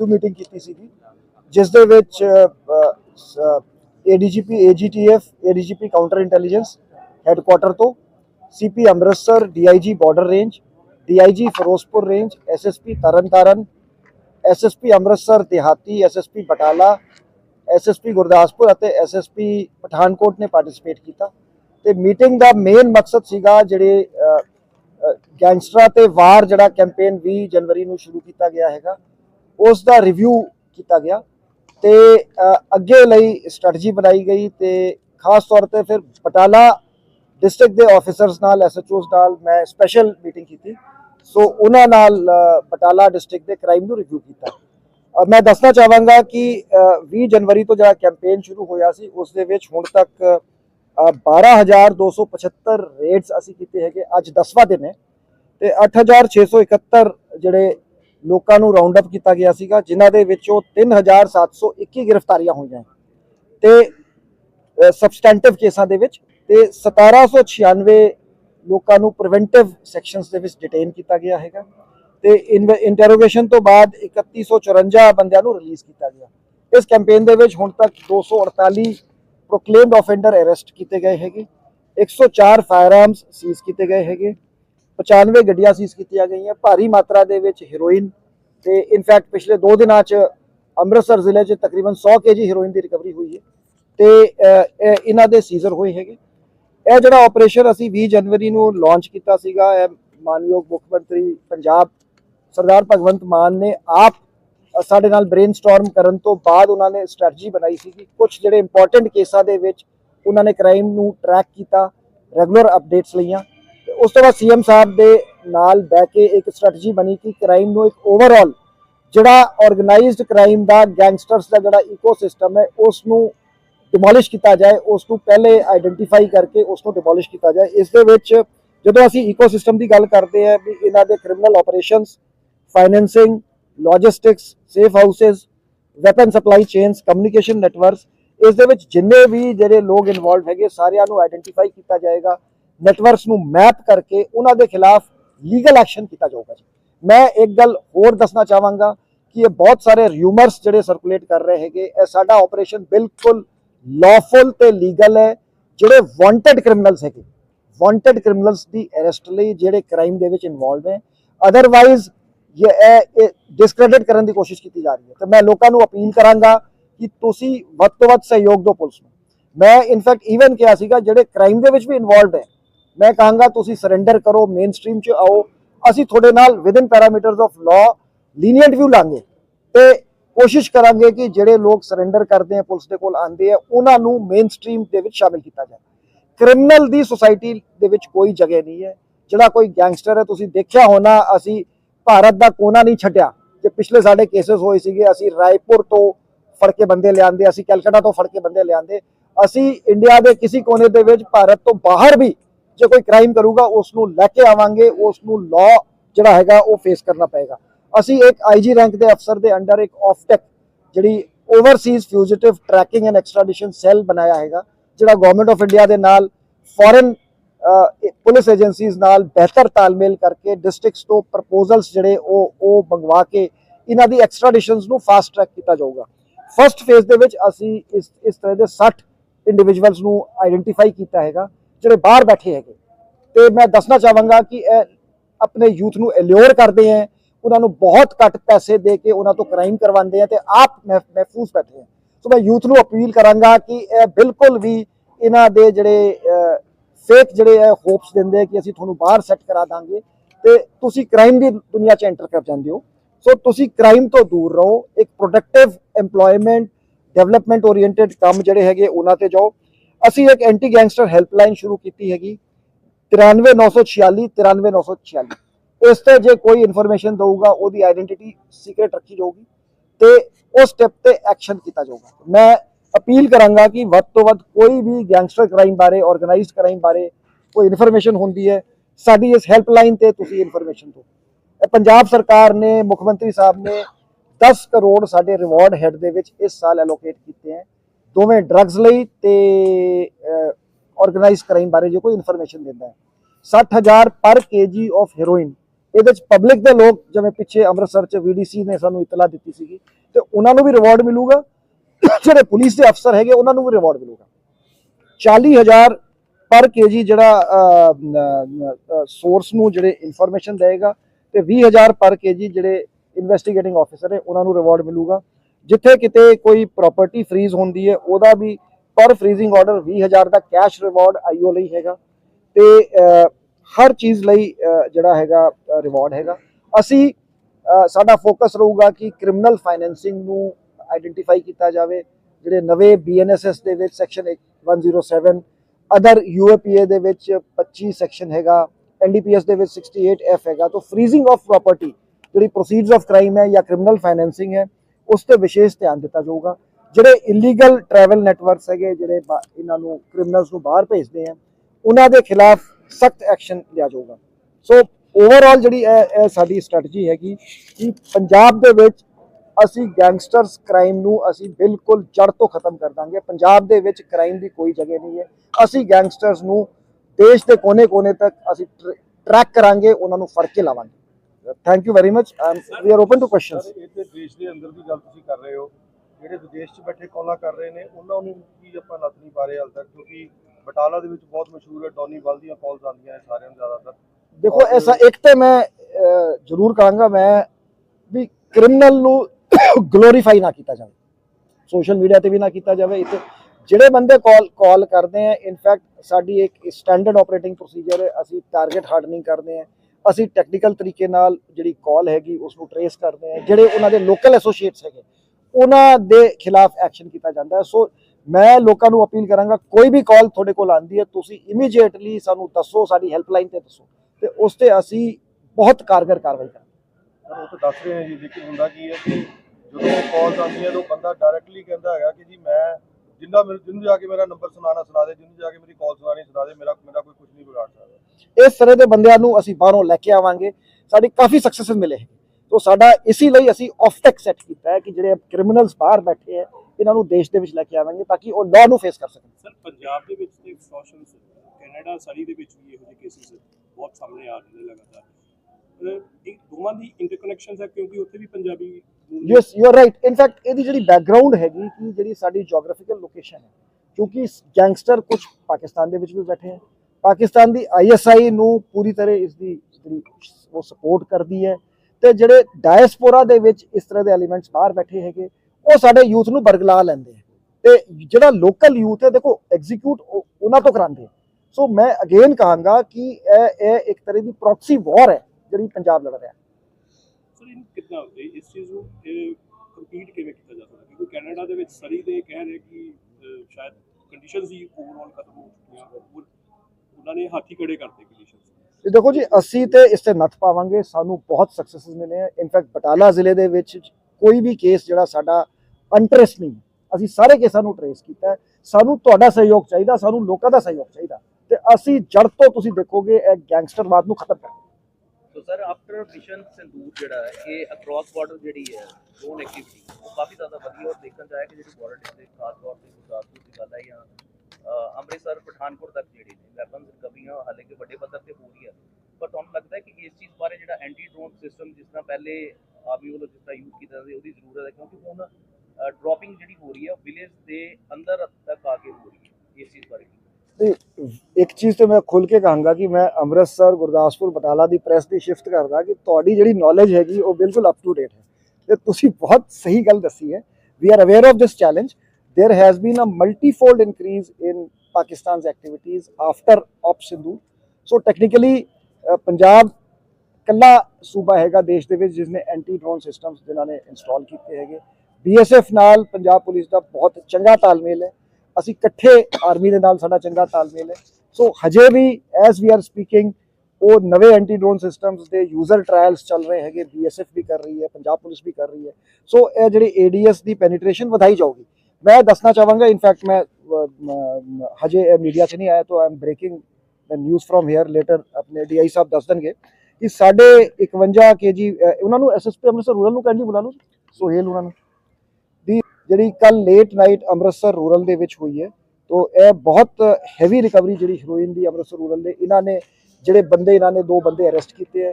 Meeting ਕੀਤੀ ਸੀਗੀ, ਜਿਸ ਦੇ ਵਿੱਚ ADGP AGTF ADGP counter intelligence headquarter ਤੋਂ CP Amritsar DIG border range DIG Ferozepur range SSP Tarn Taran SSP Amritsar ਦਿਹਾਤੀ ਐਸਐਸਪੀ ਬਟਾਲਾ ਐਸਐਸਪੀ ਗੁਰਦਾਸਪੁਰ ਅਤੇ ਐਸਐਸਪੀ ਪਠਾਨਕੋਟ ਨੇ ਪਾਰਟਿਸਿਪੇਟ ਕੀਤਾ। ਤੇ ਮੀਟਿੰਗ ਦਾ ਮੇਨ ਮਕਸਦ ਸੀਗਾ ਜਿਹੜੇ ਗੈਂਗਸਟਰਾਂ ਤੇ ਵਾਰ ਜਿਹੜਾ ਕੈਂਪੇਨ 20 ਜਨਵਰੀ ਨੂੰ ਸ਼ੁਰੂ ਕੀਤਾ ਗਿਆ ਹੈਗਾ ਉਸ ਦਾ ਰਿਵਿਊ ਕੀਤਾ ਗਿਆ ਤੇ ਅੱਗੇ ਲਈ ਸਟ੍ਰੈਟਜੀ ਬਣਾਈ ਗਈ ਤੇ ਖਾਸ ਤੌਰ ਤੇ ਫਿਰ ਬਟਾਲਾ ਡਿਸਟ੍ਰਿਕਟ ਦੇ ਆਫੀਸਰਸ ਨਾਲ ਐਸਐਚਓਸ ਨਾਲ ਮੈਂ ਸਪੈਸ਼ਲ ਮੀਟਿੰਗ ਕੀਤੀ। ਸੋ ਉਹਨਾਂ ਨਾਲ ਬਟਾਲਾ ਡਿਸਟ੍ਰਿਕਟ ਦੇ ਕ੍ਰਾਈਮ ਨੂੰ ਰਿਵਿਊ ਕੀਤਾ। ਅ, ਮੈਂ ਦੱਸਣਾ ਚਾਹਾਂਗਾ ਕਿ ਅ, 20 ਜਨਵਰੀ ਤੋਂ ਜਿਹੜਾ ਕੈਂਪੇਨ ਸ਼ੁਰੂ ਹੋਇਆ ਸੀ ਉਸ ਦੇ ਵਿੱਚ ਹੁਣ ਤੱਕ ਅ, 12275 ਰੇਡਸ ਅਸੀਂ ਕੀਤੇ ਹੈਗੇ ਅੱਜ 10ਵਾਂ ਦਿਨ ਹੈ। ਤੇ 8671 ਜਿਹੜੇ ਲੋਕਾਂ ਨੂੰ ਰਾਉਂਡ ਅਪ ਕੀਤਾ ਗਿਆ ਸੀਗਾ, ਜਿਨ੍ਹਾਂ ਦੇ ਵਿੱਚੋਂ 3721 ਗ੍ਰਿਫਤਾਰੀਆਂ ਹੋਈਆਂ ਤੇ ਸਬਸਟੈਂਟਿਵ ਕੇਸਾਂ ਦੇ ਵਿੱਚ ਤੇ 1796 ਲੋਕਾਂ ਨੂੰ ਪ੍ਰੀਵੈਂਟਿਵ ਸੈਕਸ਼ਨਸ ਦੇ ਵਿੱਚ ਡਿਟੇਨ ਕੀਤਾ ਗਿਆ ਹੈਗਾ। ਤੇ ਇੰਟਰੋਗੇਸ਼ਨ ਤੋਂ ਬਾਅਦ 3154 ਬੰਦਿਆਂ ਨੂੰ ਰਿਲੀਜ਼ ਕੀਤਾ ਗਿਆ। ਇਸ ਕੈਂਪੇਨ ਦੇ ਵਿੱਚ ਹੁਣ ਤੱਕ 248 ਪ੍ਰੋਕਲੇਮਡ ਆਫੈਂਡਰ ਅਰੈਸਟ ਕੀਤੇ ਗਏ ਹੈਗੇ। 104 ਫਾਇਰਆਰਮਸ ਸੀਜ਼ ਕੀਤੇ ਗਏ ਹੈਗੇ। 95 ਗੱਡੀਆਂ ਸੀਜ਼ ਕੀਤੀਆਂ ਗਈਆਂ। ਭਾਰੀ ਮਾਤਰਾ ਦੇ ਵਿੱਚ ਹੀਰੋਇਨ ਤੇ ਇਨਫੈਕਟ ਪਿਛਲੇ 2 ਦਿਨਾਂ 'ਚ ਅੰਮ੍ਰਿਤਸਰ ਜ਼ਿਲ੍ਹੇ 'ਚ ਤਕਰੀਬਨ 100 ਕੇਜੀ ਹੀਰੋਇਨ ਦੀ ਰਿਕਵਰੀ ਹੋਈ ਹੈ। ਤੇ ਇਹਨਾਂ ਦੇ ਸੀਜ਼ਰ ਹੋਏ ਹੈਗੇ। ਇਹ ਜਿਹੜਾ ਆਪਰੇਸ਼ਨ ਅਸੀਂ 20 ਜਨਵਰੀ ਨੂੰ ਲਾਂਚ ਕੀਤਾ ਸੀਗਾ, ਇਹ ਮਾਨਯੋਗ ਮੁੱਖ ਮੰਤਰੀ ਪੰਜਾਬ ਸਰਦਾਰ ਭਗਵੰਤ ਮਾਨ ਨੇ ਆਪ ਸਾਡੇ ਨਾਲ ਬ੍ਰੇਨਸਟਾਰਮ ਕਰਨ ਤੋਂ ਬਾਅਦ ਉਹਨਾਂ ਨੇ ਸਟ੍ਰੈਟਜੀ ਬਣਾਈ ਸੀ ਕਿ ਕੁਝ ਜਿਹੜੇ ਇੰਪੋਰਟੈਂਟ ਕੇਸਾਂ ਦੇ ਵਿੱਚ ਉਹਨਾਂ ਨੇ ਕ੍ਰਾਈਮ ਨੂੰ ਟਰੈਕ ਕੀਤਾ ਰੈਗੂਲਰ ਅਪਡੇਟਸ ਲਈਆਂ। ਉਸ ਤੋਂ ਬਾਅਦ ਸੀਐਮ ਸਾਹਿਬ ਦੇ ਨਾਲ ਬਹਿ ਕੇ ਇੱਕ ਸਟ੍ਰੈਟਜੀ ਬਣੀ ਕਿ ਕ੍ਰਾਈਮ ਨੂੰ ਇੱਕ ਓਵਰਆਲ ਜਿਹੜਾ ਆਰਗੇਨਾਈਜ਼ਡ ਕ੍ਰਾਈਮ ਦਾ ਗੈਂਗਸਟਰਸ ਦਾ ਜਿਹੜਾ ਇਕੋਸਿਸਟਮ ਹੈ, ਉਸ ਨੂੰ ਡਿਮੋਲਿਸ਼ ਕੀਤਾ ਜਾਏ, ਉਸ ਨੂੰ ਪਹਿਲੇ ਆਈਡੈਂਟੀਫਾਈ ਕਰਕੇ ਉਸ ਨੂੰ ਡਿਮੋਲਿਸ਼ ਕੀਤਾ ਜਾਏ। ਇਸ ਦੇ ਵਿੱਚ ਜਦੋਂ ਅਸੀਂ ਇਕੋਸਿਸਟਮ ਦੀ ਗੱਲ ਕਰਦੇ ਹਾਂ ਵੀ ਇਹਨਾਂ ਦੇ criminal operations financing logistics safe houses weapon supply chains communication networks ਇਸ ਦੇ ਵਿੱਚ ਜਿੰਨੇ ਵੀ ਜਿਹੜੇ ਲੋਕ ਇਨਵੋਲਵ ਹੈਗੇ, ਸਾਰਿਆਂ ਨੂੰ ਆਈਡੈਂਟੀਫਾਈ ਕੀਤਾ ਜਾਏਗਾ। ਨੈਟਵਰਕਸ ਨੂੰ ਮੈਪ ਕਰਕੇ ਉਹਨਾਂ ਦੇ ਖਿਲਾਫ ਲੀਗਲ ਐਕਸ਼ਨ ਕੀਤਾ ਜਾਊਗਾ ਜੀ। ਮੈਂ ਇੱਕ ਗੱਲ ਹੋਰ ਦੱਸਣਾ ਚਾਹਾਂਗਾ ਕਿ ਇਹ ਬਹੁਤ ਸਾਰੇ ਰਿਊਮਰਸ ਜਿਹੜੇ ਸਰਕੂਲੇਟ ਕਰ ਰਹੇ ਹੈਗੇ, ਇਹ ਸਾਡਾ ਆਪਰੇਸ਼ਨ ਬਿਲਕੁਲ ਲawful ਤੇ ਲੀਗਲ ਹੈ। ਜਿਹੜੇ ਵਾਂਟਡ ਕ੍ਰਿਮੀਨਲਸ ਹੈਗੇ ਵਾਂਟਡ ਕ੍ਰਿਮੀਨਲਸ ਦੀ ਅਰੈਸਟ ਲਈ ਜਿਹੜੇ ਕ੍ਰਾਈਮ ਦੇ ਵਿੱਚ ਇਨਵੋਲਵ ਹੈ ਅਦਰਵਾਈਜ਼ ਇਹ ਡਿਸਕ੍ਰੈਡਿਟ ਕਰਨ ਦੀ ਕੋਸ਼ਿਸ਼ ਕੀਤੀ ਜਾ ਰਹੀ ਹੈ। ਤੇ ਮੈਂ ਲੋਕਾਂ ਨੂੰ ਅਪੀਲ ਕਰਾਂਗਾ ਕਿ ਤੁਸੀਂ ਵੱਧ ਤੋਂ ਵੱਧ ਸਹਿਯੋਗ ਦਿਓ ਪੁਲਿਸ ਨੂੰ। ਮੈਂ ਇਨਫੈਕਟ ਈਵਨ ਕਿਹਾ ਸੀਗਾ, ਜਿਹੜੇ ਕ੍ਰਾਈਮ ਦੇ ਵਿੱਚ ਵੀ ਇਨਵੋਲਵਡ ਹੈ ਮੈਂ ਕਹਾਂਗਾ ਤੁਸੀਂ ਸਰੈਂਡਰ ਕਰੋ ਮੇਨ ਸਟ੍ਰੀਮ 'ਚ ਆਓ। ਅਸੀਂ ਤੁਹਾਡੇ ਨਾਲ within parameters of law lenient view ਲਾਂਗੇ। ਤੇ ਕੋਸ਼ਿਸ਼ ਕਰਾਂਗੇ ਕਿ ਜਿਹੜੇ ਲੋਕ ਸਰੈਂਡਰ ਕਰਦੇ ਆ, ਪੁਲਿਸ ਦੇ ਕੋਲ ਆਉਂਦੇ ਆ, ਉਹਨਾਂ ਨੂੰ ਮੇਨ ਸਟ੍ਰੀਮ ਦੇ ਵਿੱਚ ਸ਼ਾਮਿਲ ਕੀਤਾ ਜਾਏ ਕ੍ਰਿਮੀਨਲ ਦੀ ਸੁਸਾਇਟੀ ਦੇ ਵਿੱਚ ਕੋਈ ਜਗ੍ਹਾ ਨਹੀਂ ਹੈ। ਜਿਹੜਾ ਕੋਈ ਗੈਂਗਸਟਰ ਹੈ, ਤੁਸੀਂ ਦੇਖਿਆ ਹੋਣਾ, ਅਸੀਂ ਭਾਰਤ ਦਾ ਕੋਨਾ ਨਹੀਂ ਛੱਡਿਆ। ਜੇ ਪਿਛਲੇ ਸਾਡੇ ਕੇਸਸ ਹੋਏ ਸੀਗੇ, ਅਸੀਂ ਰਾਏਪੁਰ ਤੋਂ ਫੜ ਕੇ ਬੰਦੇ ਲਿਆਂਦੇ, ਅਸੀਂ ਕੈਲਕਟਾ ਤੋਂ ਫੜ ਕੇ ਬੰਦੇ ਲਿਆਂਦੇ। ਅਸੀਂ ਇੰਡੀਆ ਦੇ ਕਿਸੇ ਕੋਨੇ ਦੇ ਵਿੱਚ, ਭਾਰਤ ਤੋਂ ਬਾਹਰ ਵੀ ਜੇ ਕੋਈ ਕ੍ਰਾਈਮ ਕਰੂਗਾ ਉਸ ਨੂੰ ਲੈ ਕੇ ਆਵਾਂਗੇ ਉਸ ਨੂੰ ਲਾਅ ਜਿਹੜਾ ਹੈਗਾ, ਉਹ ਫੇਸ ਕਰਨਾ ਪਏਗਾ। ਅਸੀਂ ਇੱਕ ਆਈਜੀ ਰੈਂਕ ਦੇ ਅਫਸਰ ਦੇ ਅੰਡਰ ਇੱਕ ਆਫਟੈਕ ਜਿਹੜੀ overseas fugitive tracking and extradition cell ਬਣਾਇਆ ਹੈਗਾ, ਜਿਹੜਾ ਗਵਰਨਮੈਂਟ ਆਫ ਇੰਡੀਆ ਦੇ ਨਾਲ ਫੋਰਨ ਪੁਲਿਸ ਏਜੰਸੀਜ਼ ਨਾਲ ਬਿਹਤਰ ਤਾਲਮੇਲ ਕਰਕੇ ਡਿਸਟ੍ਰਿਕਟਸ ਤੋਂ ਪ੍ਰਪੋਜ਼ਲਸ ਜਿਹੜੇ ਉਹ ਉਹ ਮੰਗਵਾ ਕੇ ਇਹਨਾਂ ਦੀ ਐਕਸਟ੍ਰੈਡੀਸ਼ਨਸ ਨੂੰ ਫਾਸਟ ਟਰੈਕ ਕੀਤਾ ਜਾਊਗਾ। ਫਰਸਟ ਫੇਜ਼ ਦੇ ਵਿੱਚ ਅਸੀਂ ਇਸ ਇਸ ਤਰ੍ਹਾਂ ਦੇ 60 ਇੰਡੀਵਿਜੂਅਲਸ ਨੂੰ ਆਈਡੈਂਟੀਫਾਈ ਕੀਤਾ ਹੈਗਾ। ਜਿਹੜੇ ਬਾਹਰ ਬੈਠੇ ਹੈਗੇ। ਤੇ ਮੈਂ ਦੱਸਣਾ ਚਾਹਾਂਗਾ ਕਿ ਇਹ ਆਪਣੇ ਯੂਥ ਨੂੰ ਐਲਿਓਰ ਕਰਦੇ ਹੈ। ਉਹਨਾਂ ਨੂੰ ਬਹੁਤ ਘੱਟ ਪੈਸੇ ਦੇ ਕੇ ਉਹਨਾਂ ਤੋਂ ਕ੍ਰਾਈਮ ਕਰਵਾਉਂਦੇ ਆ ਤੇ ਆਪ ਮਹਿ- ਮਹਿਫੂਜ਼ ਬੈਠੇ ਆ ਸੋ ਮੈਂ ਯੂਥ ਨੂੰ ਅਪੀਲ ਕਰਾਂਗਾ ਕਿ ਇਹ ਬਿਲਕੁਲ ਵੀ ਇਹਨਾਂ ਦੇ ਜਿਹੜੇ ਫੇਕ ਜਿਹੜੇ ਹੈ ਹੋਪਸ ਦਿੰਦੇ ਕਿ ਅਸੀਂ ਤੁਹਾਨੂੰ ਬਾਹਰ ਸੈੱਟ ਕਰਾ ਦਾਂਗੇ। ਤੇ ਤੁਸੀਂ ਕ੍ਰਾਈਮ ਦੀ ਦੁਨੀਆ 'ਚ ਐਂਟਰ ਕਰ ਜਾਂਦੇ ਹੋ। ਸੋ ਤੁਸੀਂ ਕ੍ਰਾਈਮ ਤੋਂ ਦੂਰ ਰਹੋ। ਇੱਕ ਪ੍ਰੋਡਕਟਿਵ EMPLOYMENT ਡਿਵੈਲਪਮੈਂਟ ਓਰੀਐਂਟਡ ਕੰਮ ਜਿਹੜੇ ਹੈਗੇ, ਉਹਨਾਂ ਤੇ ਜਾਓ। ਅਸੀਂ ਇੱਕ ਐਂਟੀ ਗੈਂਗਸਟਰ ਹੈਲਪਲਾਈਨ ਸ਼ੁਰੂ ਕੀਤੀ ਹੈਗੀ 93946 93946 ਇਸ ਤੇ ਜੇ ਕੋਈ ਇਨਫੋਰਮੇਸ਼ਨ ਦਊਗਾ, ਉਹਦੀ ਆਇਡੈਂਟੀਟੀ ਸੀਕ੍ਰੀਟ ਰੱਖੀ ਜਾਊਗੀ ਤੇ ਉਸ ਸਟੈਪ ਤੇ ਐਕਸ਼ਨ ਕੀਤਾ ਜਾਊਗਾ। ਮੈਂ ਅਪੀਲ ਕਰਾਂਗਾ ਕਿ ਵੱਧ ਤੋਂ ਵੱਧ ਕੋਈ ਵੀ ਗੈਂਗਸਟਰ ਕ੍ਰਾਈਮ ਬਾਰੇ ਆਰਗੇਨਾਈਜ਼ਡ ਕ੍ਰਾਈਮ ਬਾਰੇ ਕੋਈ ਇਨਫੋਰਮੇਸ਼ਨ ਹੁੰਦੀ ਹੈ, ਸਾਡੀ ਇਸ ਹੈਲਪਲਾਈਨ ਤੇ ਤੁਸੀਂ ਇਨਫੋਰਮੇਸ਼ਨ ਦਿਓ। ਪੰਜਾਬ ਸਰਕਾਰ ਨੇ, ਮੁੱਖ ਮੰਤਰੀ ਸਾਹਿਬ ਨੇ 10 ਕਰੋੜ ਸਾਡੇ ਰਿਵਾਰਡ ਹੈਡ ਦੇ ਵਿੱਚ ਇਸ ਸਾਲ ਐਲੋਕੇਟ ਕੀਤੇ ਹੈ। ਦੋਵੇਂ ਡਰੱਗਸ ਲਈ ਤੇ ਆਰਗੇਨਾਈਜ਼ਡ ਕ੍ਰਾਈਮ ਬਾਰੇ ਜੇ ਕੋਈ ਇਨਫੋਰਮੇਸ਼ਨ ਦਿੰਦਾ ਹੈ। 60000 ਪਰ ਕੇਜੀ ਆਫ ਹੈਰੋਇਨ ਇਹਦੇ ਚ ਪਬਲਿਕ ਦੇ ਲੋਕ ਜਿਵੇਂ ਪਿੱਛੇ ਅੰਮ੍ਰਿਤਸਰ ਚ ਵੀਡੀਸੀ ਨੇ ਸਾਨੂੰ ਇਤਲਾ ਦਿੱਤੀ ਸੀਗੀ, ਤੇ ਉਹਨਾਂ ਨੂੰ ਵੀ ਰਿਵਾਰਡ ਮਿਲੂਗਾ। ਜਿਹੜੇ ਪੁਲਿਸ ਦੇ ਅਫਸਰ ਹੈਗੇ, ਉਹਨਾਂ ਨੂੰ ਵੀ ਰਿਵਾਰਡ ਮਿਲੂਗਾ। 40000 ਪਰ ਕੇਜੀ ਜਿਹੜਾ ਸੋਰਸ ਨੂੰ ਜਿਹੜੇ ਇਨਫੋਰਮੇਸ਼ਨ ਦੇਗਾ ਤੇ 20000 ਪਰ ਕੇਜੀ ਜਿਹੜੇ ਇਨਵੈਸਟੀਗੇਟਿੰਗ ਆਫੀਸਰ ਹੈ ਉਹਨਾਂ ਨੂੰ ਰਿਵਾਰਡ ਮਿਲੂਗਾ। ਜਿੱਥੇ ਕਿਤੇ ਕੋਈ ਪ੍ਰਾਪਰਟੀ ਫਰੀਜ਼ ਹੁੰਦੀ ਹੈ, ਉਹਦਾ ਵੀ ਪਰ ਫਰੀਜ਼ਿੰਗ ਆਰਡਰ 20000 ਦਾ ਕੈਸ਼ ਰਿਵਾਰਡ ਆਈਓ ਲਈ ਹੈਗਾ। ਤੇ ਹਰ ਚੀਜ਼ ਲਈ ਜਿਹੜਾ ਹੈਗਾ ਰਿਵਾਰਡ ਹੈਗਾ। ਅਸੀਂ ਸਾਡਾ ਫੋਕਸ ਰਹੂਗਾ ਕਿ ਕ੍ਰਿਮੀਨਲ ਫਾਈਨੈਂਸਿੰਗ ਨੂੰ ਆਈਡੈਂਟੀਫਾਈ ਕੀਤਾ ਜਾਵੇ, ਜਿਹੜੇ ਨਵੇਂ ਬੀਐਨਐਸਐਸ ਦੇ ਵਿੱਚ ਸੈਕਸ਼ਨ 107 ਅਦਰ ਯੂਏਪੀਏ ਦੇ ਵਿੱਚ 25 ਸੈਕਸ਼ਨ ਹੈਗਾ ਐਨਡੀਪੀਐਸ ਦੇ ਵਿੱਚ 68 ਐਫ ਹੈਗਾ। ਤਾਂ ਫਰੀਜ਼ਿੰਗ ਆਫ ਪ੍ਰਾਪਰਟੀ ਜਿਹੜੀ ਪ੍ਰੋਸੀਡਸ ਆਫ ਕ੍ਰਾਈਮ ਹੈ ਜਾਂ ਕ੍ਰਿਮੀਨਲ ਫਾਈਨੈਂਸਿੰਗ ਹੈ ਉਸ ਤੇ ਵਿਸ਼ੇਸ਼ ਧਿਆਨ ਦਿੱਤਾ ਜਾਊਗਾ। ਜਿਹੜੇ ਇਲੀਗਲ ਟਰੈਵਲ ਨੈਟਵਰਕਸ ਹੈਗੇ, ਜਿਹੜੇ ਬਾ- ਇਹਨਾਂ ਨੂੰ ਕ੍ਰਿਮੀਨਲਸ ਨੂੰ ਬਾਹਰ ਭੇਜਦੇ ਆ, ਉਹਨਾਂ ਦੇ ਖਿਲਾਫ ਸਖਤ ਐਕਸ਼ਨ ਲਿਆ ਜਾਊਗਾ। ਸੋ ਓਵਰਆਲ ਜਿਹੜੀ ਇਹ ਇਹ ਸਾਡੀ ਸਟ੍ਰੈਟਜੀ ਹੈਗੀ ਕਿ ਪੰਜਾਬ ਦੇ ਵਿੱਚ ਅਸੀਂ ਗੈਂਗਸਟਰਸ ਕ੍ਰਾਈਮ ਨੂੰ ਅਸੀਂ ਬਿਲਕੁਲ ਜੜ ਤੋਂ ਖਤਮ ਕਰ ਦਾਂਗੇ। ਪੰਜਾਬ ਦੇ ਵਿੱਚ ਕ੍ਰਾਈਮ ਦੀ ਕੋਈ ਜਗ੍ਹਾ ਨਹੀਂ ਹੈ। ਅਸੀਂ ਗੈਂਗਸਟਰਸ ਨੂੰ ਦੇਸ਼ ਦੇ ਕੋਨੇ-ਕੋਨੇ ਤੱਕ ਅਸੀਂ ਟਰੈਕ ਕਰਾਂਗੇ, ਉਹਨਾਂ ਨੂੰ ਫੜ ਕੇ ਲਾਵਾਂਗੇ। Thank you very much we are open to questions ਇਹਦੇ ਦੇਸ਼ ਦੇ ਅੰਦਰ ਦੀ ਗੱਲ ਤੁਸੀਂ ਕਰ ਰਹੇ ਹੋ। ਜਿਹੜੇ ਵਿਦੇਸ਼ 'ਚ ਬੈਠੇ ਕਾਲਾਂ ਕਰ ਰਹੇ ਨੇ ਉਹਨਾਂ ਨੂੰ ਕੀ ਆਪਾਂ ਲੱਤ ਨਹੀਂ ਪਾ ਰਹੇ ਹਾਲ ਤੱਕ? ਕਿਉਂਕਿ ਬਟਾਲਾ ਦੇ ਵਿੱਚ ਬਹੁਤ ਮਸ਼ਹੂਰ ਹੈ ਡੌਨੀ ਵੱਲ ਦੀਆਂ ਕਾਲਸ ਆਉਂਦੀਆਂ ਨੇ ਸਾਰਿਆਂ ਨੂੰ ਜ਼ਿਆਦਾਤਰ। ਦੇਖੋ ਐਸਾ ਇੱਕ ਤੇ ਮੈਂ ਜ਼ਰੂਰ ਕਹਾਂਗਾ ਮੈਂ ਵੀ ਕ੍ਰਿਮੀਨਲ ਨੂੰ ਗਲੋਰੀਫਾਈ ਨਾ ਕੀਤਾ ਜਾਵੇ। ਸੋਸ਼ਲ ਮੀਡੀਆ ਤੇ ਵੀ ਨਾ ਕੀਤਾ ਜਾਵੇ। ਇੱਥੇ ਜਿਹੜੇ ਬੰਦੇ ਕਾਲ ਕਾਲ ਕਰਦੇ ਆ ਇਨਫੈਕਟ ਸਾਡੀ ਇੱਕ ਸਟੈਂਡਰਡ ਆਪਰੇਟਿੰਗ ਪ੍ਰੋਸੀਜਰ ਹੈ ਅਸੀਂ ਟਾਰਗੇਟ ਹਾਰਡਨਿੰਗ ਕਰਦੇ ਆ। ਅਸੀਂ ਟੈਕਨੀਕਲ ਤਰੀਕੇ ਨਾਲ ਜਿਹੜੀ ਕਾਲ ਹੈਗੀ ਉਸ ਨੂੰ ਟਰੇਸ ਕਰਦੇ ਆ ਜਿਹੜੇ ਉਹਨਾਂ ਦੇ ਲੋਕਲ ਐਸੋਸੀਏਟਸ ਹੈਗੇ, ਉਹਨਾਂ ਦੇ ਖਿਲਾਫ ਐਕਸ਼ਨ ਕੀਤਾ ਜਾਂਦਾ ਹੈ। ਸੋ ਮੈਂ ਲੋਕਾਂ ਨੂੰ ਅਪੀਲ ਕਰਾਂਗਾ, ਕੋਈ ਵੀ ਕਾਲ ਤੁਹਾਡੇ ਕੋਲ ਆਂਦੀ ਹੈ, ਤੁਸੀਂ ਇਮੀਡੀਏਟਲੀ ਸਾਨੂੰ ਦੱਸੋ, ਸਾਡੀ ਹੈਲਪਲਾਈਨ ਤੇ ਦੱਸੋ। ਤੇ ਉਸ ਤੇ ਅਸੀਂ ਬਹੁਤ ਕਾਰਗਰ ਕਾਰਵਾਈ ਕਰਾਂਗੇ। ਉਹ ਤਾਂ ਦੱਸ ਰਹੇ ਨੇ ਜੀ, ਲੇਕਿਨ ਹੁੰਦਾ ਕੀ ਹੈ ਕਿ ਜਦੋਂ ਕਾਲਸ ਆਉਂਦੀਆਂ ਤਾਂ ਬੰਦਾ ਡਾਇਰੈਕਟਲੀ ਕਹਿੰਦਾ ਹੈਗਾ ਕਿ ਜੀ, ਮੈਂ ਜਿੰਨਾ ਜਿਹਨੂੰ ਜਾ ਕੇ ਮੇਰਾ ਨੰਬਰ ਸੁਣਾਣਾ ਸੁਣਾ ਦੇ ਜਿਹਨੂੰ ਜਾ ਕੇ ਮੇਰੀ ਕਾਲ ਸੁਣਾਣੀ ਸੁਣਾ ਦੇ ਮੇਰਾ ਮੇਰਾ ਕੋਈ ਕੁਝ ਨਹੀਂ ਵਿਗਾੜ ਸਕਦਾ। ਇਸ ਤਰ੍ਹਾਂ ਦੇ ਬੰਦਿਆਂ ਨੂੰ ਅਸੀਂ ਬਾਹਰੋਂ ਲੈ ਕੇ ਆਵਾਂਗੇ। ਸਾਡੀ ਕਾਫੀ ਸਕਸੈਸ ਮਿਲੇ ਹੈ ਤੋਂ ਸਾਡਾ ਇਸੇ ਲਈ ਅਸੀਂ ਆਫਟੈਕ ਸੈੱਟ ਕੀਤਾ ਹੈ ਕਿ ਜਿਹੜੇ ਕ੍ਰਿਮੀਨਲਸ ਬਾਹਰ ਬੈਠੇ ਹੈ ਇਹਨਾਂ ਨੂੰ ਦੇਸ਼ ਦੇ ਵਿੱਚ ਲੈ ਕੇ ਆਵਾਂਗੇ ਤਾਂ ਕਿ ਉਹ ਲਾਅ ਨੂੰ ਫੇਸ ਕਰ ਸਕਣ। ਸਰ ਪੰਜਾਬ ਦੇ ਵਿੱਚ ਤੇ ਐਕਸਟੋਰਸ਼ਨ ਕੈਨੇਡਾ ਸਰੀ ਦੇ ਵਿੱਚ ਵੀ ਇਹੋ ਜਿਹੇ ਕੇਸਿਸ ਬਹੁਤ ਸਾਹਮਣੇ ਆ ਰਹੇ ਨੇ ਲਗਾਤਾਰ। ਇਹ ਦੋਵਾਂ ਦੀ ਇੰਟਰਕਨੈਕਸ਼ਨਸ ਹੈ ਕਿਉਂਕਿ ਉੱਥੇ ਵੀ Punjabi yes you are right in fact ਇਹਦੀ ਜਿਹੜੀ ਬੈਕਗ੍ਰਾਉਂਡ ਹੈਗੀ ਕਿ ਜਿਹੜੀ ਸਾਡੀ ਜੀਓਗ੍ਰਾਫੀਕਲ ਲੋਕੇਸ਼ਨ ਹੈ, ਕਿਉਂਕਿ ਗੈਂਗਸਟਰ ਕੁਝ ਪਾਕਿਸਤਾਨ ਦੇ ਵਿੱਚ ਵੀ ਬੈਠੇ ਹੈ। ਪਾਕਿਸਤਾਨ ਦੀ ਆਈਐਸਆਈ ਨੂੰ ਪੂਰੀ ਤਰ੍ਹਾਂ ਇਸ ਦੀ ਜਿਹੜੀ ਉਹ ਸਪੋਰਟ ਕਰਦੀ ਹੈ। ਤੇ ਜਿਹੜੇ ਡਾਇਸਪੋਰਾ ਦੇ ਵਿੱਚ ਇਸ ਤਰ੍ਹਾਂ ਦੇ ਐਲੀਮੈਂਟਸ ਬਾਹਰ ਬੈਠੇ ਹੈਗੇ, ਉਹ ਸਾਡੇ ਯੂਥ ਨੂੰ ਬਰਗਲਾ ਲੈਂਦੇ ਹੈ। ਤੇ ਜਿਹੜਾ ਲੋਕਲ ਯੂਥ ਹੈ, ਦੇਖੋ ਐਗਜ਼ੀਕਿਊਟ ਉਹਨਾਂ ਤੋਂ ਕਰਾਉਂਦੇ ਸੋ ਮੈਂ ਅਗੇਨ ਕਹਾਂਗਾ ਕਿ ਇਹ ਇਹ ਇੱਕ ਤਰ੍ਹਾਂ ਦੀ ਪ੍ਰੋਕਸੀ ਵਾਰ ਹੈ, ਜਿਹੜੀ ਪੰਜਾਬ ਲੜ ਰਿਹਾ ਹੈ। ਸਰ ਇਹਨੂੰ ਕਿੱਦਾਂ ਇਹ- ਇਸ ਚੀਜ਼ ਨੂੰ ਕੰਪੀਟ ਕਿਵੇਂ ਕੀਤਾ ਜਾ ਸਕਦਾ ਕਿਉਂਕਿ ਕੈਨੇਡਾ ਦੇ ਵਿੱਚ ਸਰੀ ਦੇ ਕਹਿ ਰਹੇ ਕਿ ਸ਼ਾਇਦ ਕੰਡੀਸ਼ਨਸ ਹੀ ਓਵਰਆਲ ਖਤਮ ਹੋ ਚੁੱਕੀਆਂ ਉਹਨਾਂ ਨੇ ਹਾਥੀ ਖੜੇ ਕਰਤੇ ਕੰਡੀਸ਼ਨਸ ਤੇ ਦੇਖੋ ਜੀ, ਅਸੀਂ ਤੇ ਇਸ ਤੇ ਨੱਥ ਪਾਵਾਂਗੇ, ਸਾਨੂੰ ਬਹੁਤ ਸਕਸੈਸਸ ਮਿਲੇ ਆ। ਇਨਫੈਕਟ ਬਟਾਲਾ ਜ਼ਿਲ੍ਹੇ ਦੇ ਵਿੱਚ ਕੋਈ ਵੀ ਕੇਸ ਜਿਹੜਾ ਸਾਡਾ ਅਨਟ੍ਰੇਸ ਨਹੀਂ ਅਸੀਂ ਸਾਰੇ ਕੇਸਾਂ ਨੂੰ ਟ੍ਰੇਸ ਕੀਤਾ ਸਾਨੂੰ ਤੁਹਾਡਾ ਸਹਿਯੋਗ ਚਾਹੀਦਾ, ਸਾਨੂੰ ਲੋਕਾਂ ਦਾ ਸਹਿਯੋਗ ਚਾਹੀਦਾ। ਤੇ ਅਸੀਂ ਜੜ ਤੋਂ ਤੁਸੀਂ ਦੇਖੋਗੇ, ਇਹ ਗੈਂਗਸਟਰਵਾਦ ਨੂੰ ਖਤਮ ਕਰਾਂਗੇ so sir after Mission Sindoor ਜਿਹੜਾ ਹੈ ਇਹ ਅਕ੍ਰੋਸ ਬਾਰਡਰ ਜਿਹੜੀ ਹੈ ਜ਼ੋਨ ਐਕਟੀਵਿਟੀ ਉਹ ਕਾਫੀ ਜ਼ਿਆਦਾ ਵਧੀਆ ਔਰ ਦੇਖਣ ਚ ਆਇਆ ਕਿ ਜਿਹੜੀ ਬਾਰਡਰ ਦੇ ਖਾਸ ਤੌਰ ਤੇ ਗੁਰਦਾਸਪੁਰ ਦੀ ਗੱਲ ਹੈ ਜਾਂ ਅਹ, ਅੰਮ੍ਰਿਤਸਰ ਪਠਾਨਕੋਟ ਤੱਕ ਜਿਹੜੀ ਨੇ ਵੈਪਨਸ ਰਿਕਵਰੀਆਂ ਹਾਲੇ ਕਿ ਵੱਡੇ ਪੱਧਰ ਤੇ ਹੋ ਰਹੀ ਹੈ ਪਰ ਤੁਹਾਨੂੰ ਲੱਗਦਾ ਹੈ ਕਿ ਇਸ ਚੀਜ਼ ਬਾਰੇ ਜਿਹੜਾ ਐਂਟੀ ਡਰੋਨ ਸਿਸਟਮ ਜਿਸ ਤਰ੍ਹਾਂ ਪਹਿਲੇ ਆਰਮੀ ਵੱਲੋਂ ਜਿਸ ਤਰ੍ਹਾਂ ਯੂਜ਼ ਕੀਤਾ ਸੀ ਉਹਦੀ ਜ਼ਰੂਰਤ ਹੈ ਕਿਉਂਕਿ ਹੁਣ ਡ੍ਰੌਪਿੰਗ ਜਿਹੜੀ ਹੋ ਰਹੀ ਹੈ ਵਿਲੇਜ ਦੇ ਅੰਦਰ ਤੱਕ ਆ ਕੇ ਹੋ ਰਹੀ ਹੈ ਇਸ ਚੀਜ਼ ਬਾਰੇ ਕੀ ਤੇ ਇੱਕ ਚੀਜ਼ ਤੇ ਮੈਂ ਖੁੱਲ ਕੇ ਕਹਾਂਗਾ ਕਿ ਮੈਂ ਅੰਮ੍ਰਿਤਸਰ ਗੁਰਦਾਸਪੁਰ ਬਟਾਲਾ ਦੀ ਪ੍ਰੈਸ ਦੀ ਸ਼ਿਫਟ ਕਰਦਾ ਕਿ ਤੁਹਾਡੀ ਜਿਹੜੀ ਨੌਲੇਜ ਹੈਗੀ ਉਹ ਬਿਲਕੁਲ ਅਪ ਟੂ ਡੇਟ ਹੈ ਤੇ ਤੁਸੀਂ ਬਹੁਤ ਸਹੀ ਗੱਲ ਦੱਸੀ ਹੈ we are aware of this challenge there has been a multifold increase in Pakistan's activities after Op Sindhu. So technically, uh, Punjab ਕੱਲਾ ਸੂਬਾ ਹੈਗਾ ਦੇਸ਼ ਦੇ ਵਿੱਚ ਜਿਸ ਨੇ ਐਂਟੀ ਡਰੋਨ ਸਿਸਟਮਸ ਜਿਨ੍ਹਾਂ ਨੇ ਇੰਸਟਾਲ ਕੀਤੇ ਹੈਗੇ ਬੀਐਸਐਫ ਨਾਲ ਪੰਜਾਬ ਪੁਲਿਸ ਦਾ ਬਹੁਤ ਚੰਗਾ ਤਾਲਮੇਲ ਹੈ ਅਸੀਂ ਇਕੱਠੇ ਆਰਮੀ ਦੇ ਨਾਲ ਸਾਡਾ ਚੰਗਾ ਤਾਲਮੇਲ ਹੈ। ਸੋ ਹਜੇ ਵੀ ਐਸ ਵੀ ਆਰ ਸਪੀਕਿੰਗ ਉਹ ਨਵੇਂ ਐਂਟੀ ਡਰੋਨ ਸਿਸਟਮਸ ਦੇ ਯੂਜ਼ਰ ਟ੍ਰਾਇਲਸ ਚੱਲ ਰਹੇ ਹੈਗੇ ਬੀਐਸਐਫ ਵੀ ਕਰ ਰਹੀ ਹੈ, ਪੰਜਾਬ ਪੁਲਿਸ ਵੀ ਕਰ ਰਹੀ ਹੈ। ਸੋ ਇਹ ਜਿਹੜੀ ਏਡੀਐਸ ਦੀ ਪੈਨੀਟ੍ਰੇਸ਼ਨ ਵਧਾਈ ਜਾਊਗੀ। ਮੈਂ ਦੱਸਣਾ ਚਾਹਾਂਗਾ ਇਨਫੈਕਟ ਮੈਂ ਹਜੇ ਇਹ ਮੀਡੀਆ 'ਚ ਨਹੀਂ ਆਇਆ, ਤਾਂ I am breaking the news from here later ਆਪਣੇ ਡੀਆਈ ਸਾਹਿਬ ਦੱਸ ਦੇਣਗੇ ਕਿ ਸਾਡੇ 51 ਕੇਜੀ ਉਹਨਾਂ ਨੂੰ ਐਸਐਸਪੀ ਅੰਮ੍ਰਿਤਸਰ ਰੂਰਲ ਨੂੰ ਕਹਿੰਦੀ ਬੁਲਾ ਲਓ। ਸੋਹੇਲ ਉਹਨਾਂ ਨੂੰ। ਜਿਹੜੀ ਕੱਲ ਲੇਟ ਨਾਈਟ ਅੰਮ੍ਰਿਤਸਰ ਰੂਰਲ ਦੇ ਵਿੱਚ ਹੋਈ ਹੈ, ਤੋ ਇਹ ਬਹੁਤ ਹੈਵੀ ਰਿਕਵਰੀ ਜਿਹੜੀ ਹੀਰੋਇਨ ਦੀ ਅੰਮ੍ਰਿਤਸਰ ਰੂਰਲ ਦੇ, ਇਹਨਾਂ ਨੇ ਜਿਹੜੇ ਬੰਦੇ, ਇਹਨਾਂ ਨੇ ਦੋ ਬੰਦੇ ਅਰੈਸਟ ਕੀਤੇ ਹੈ।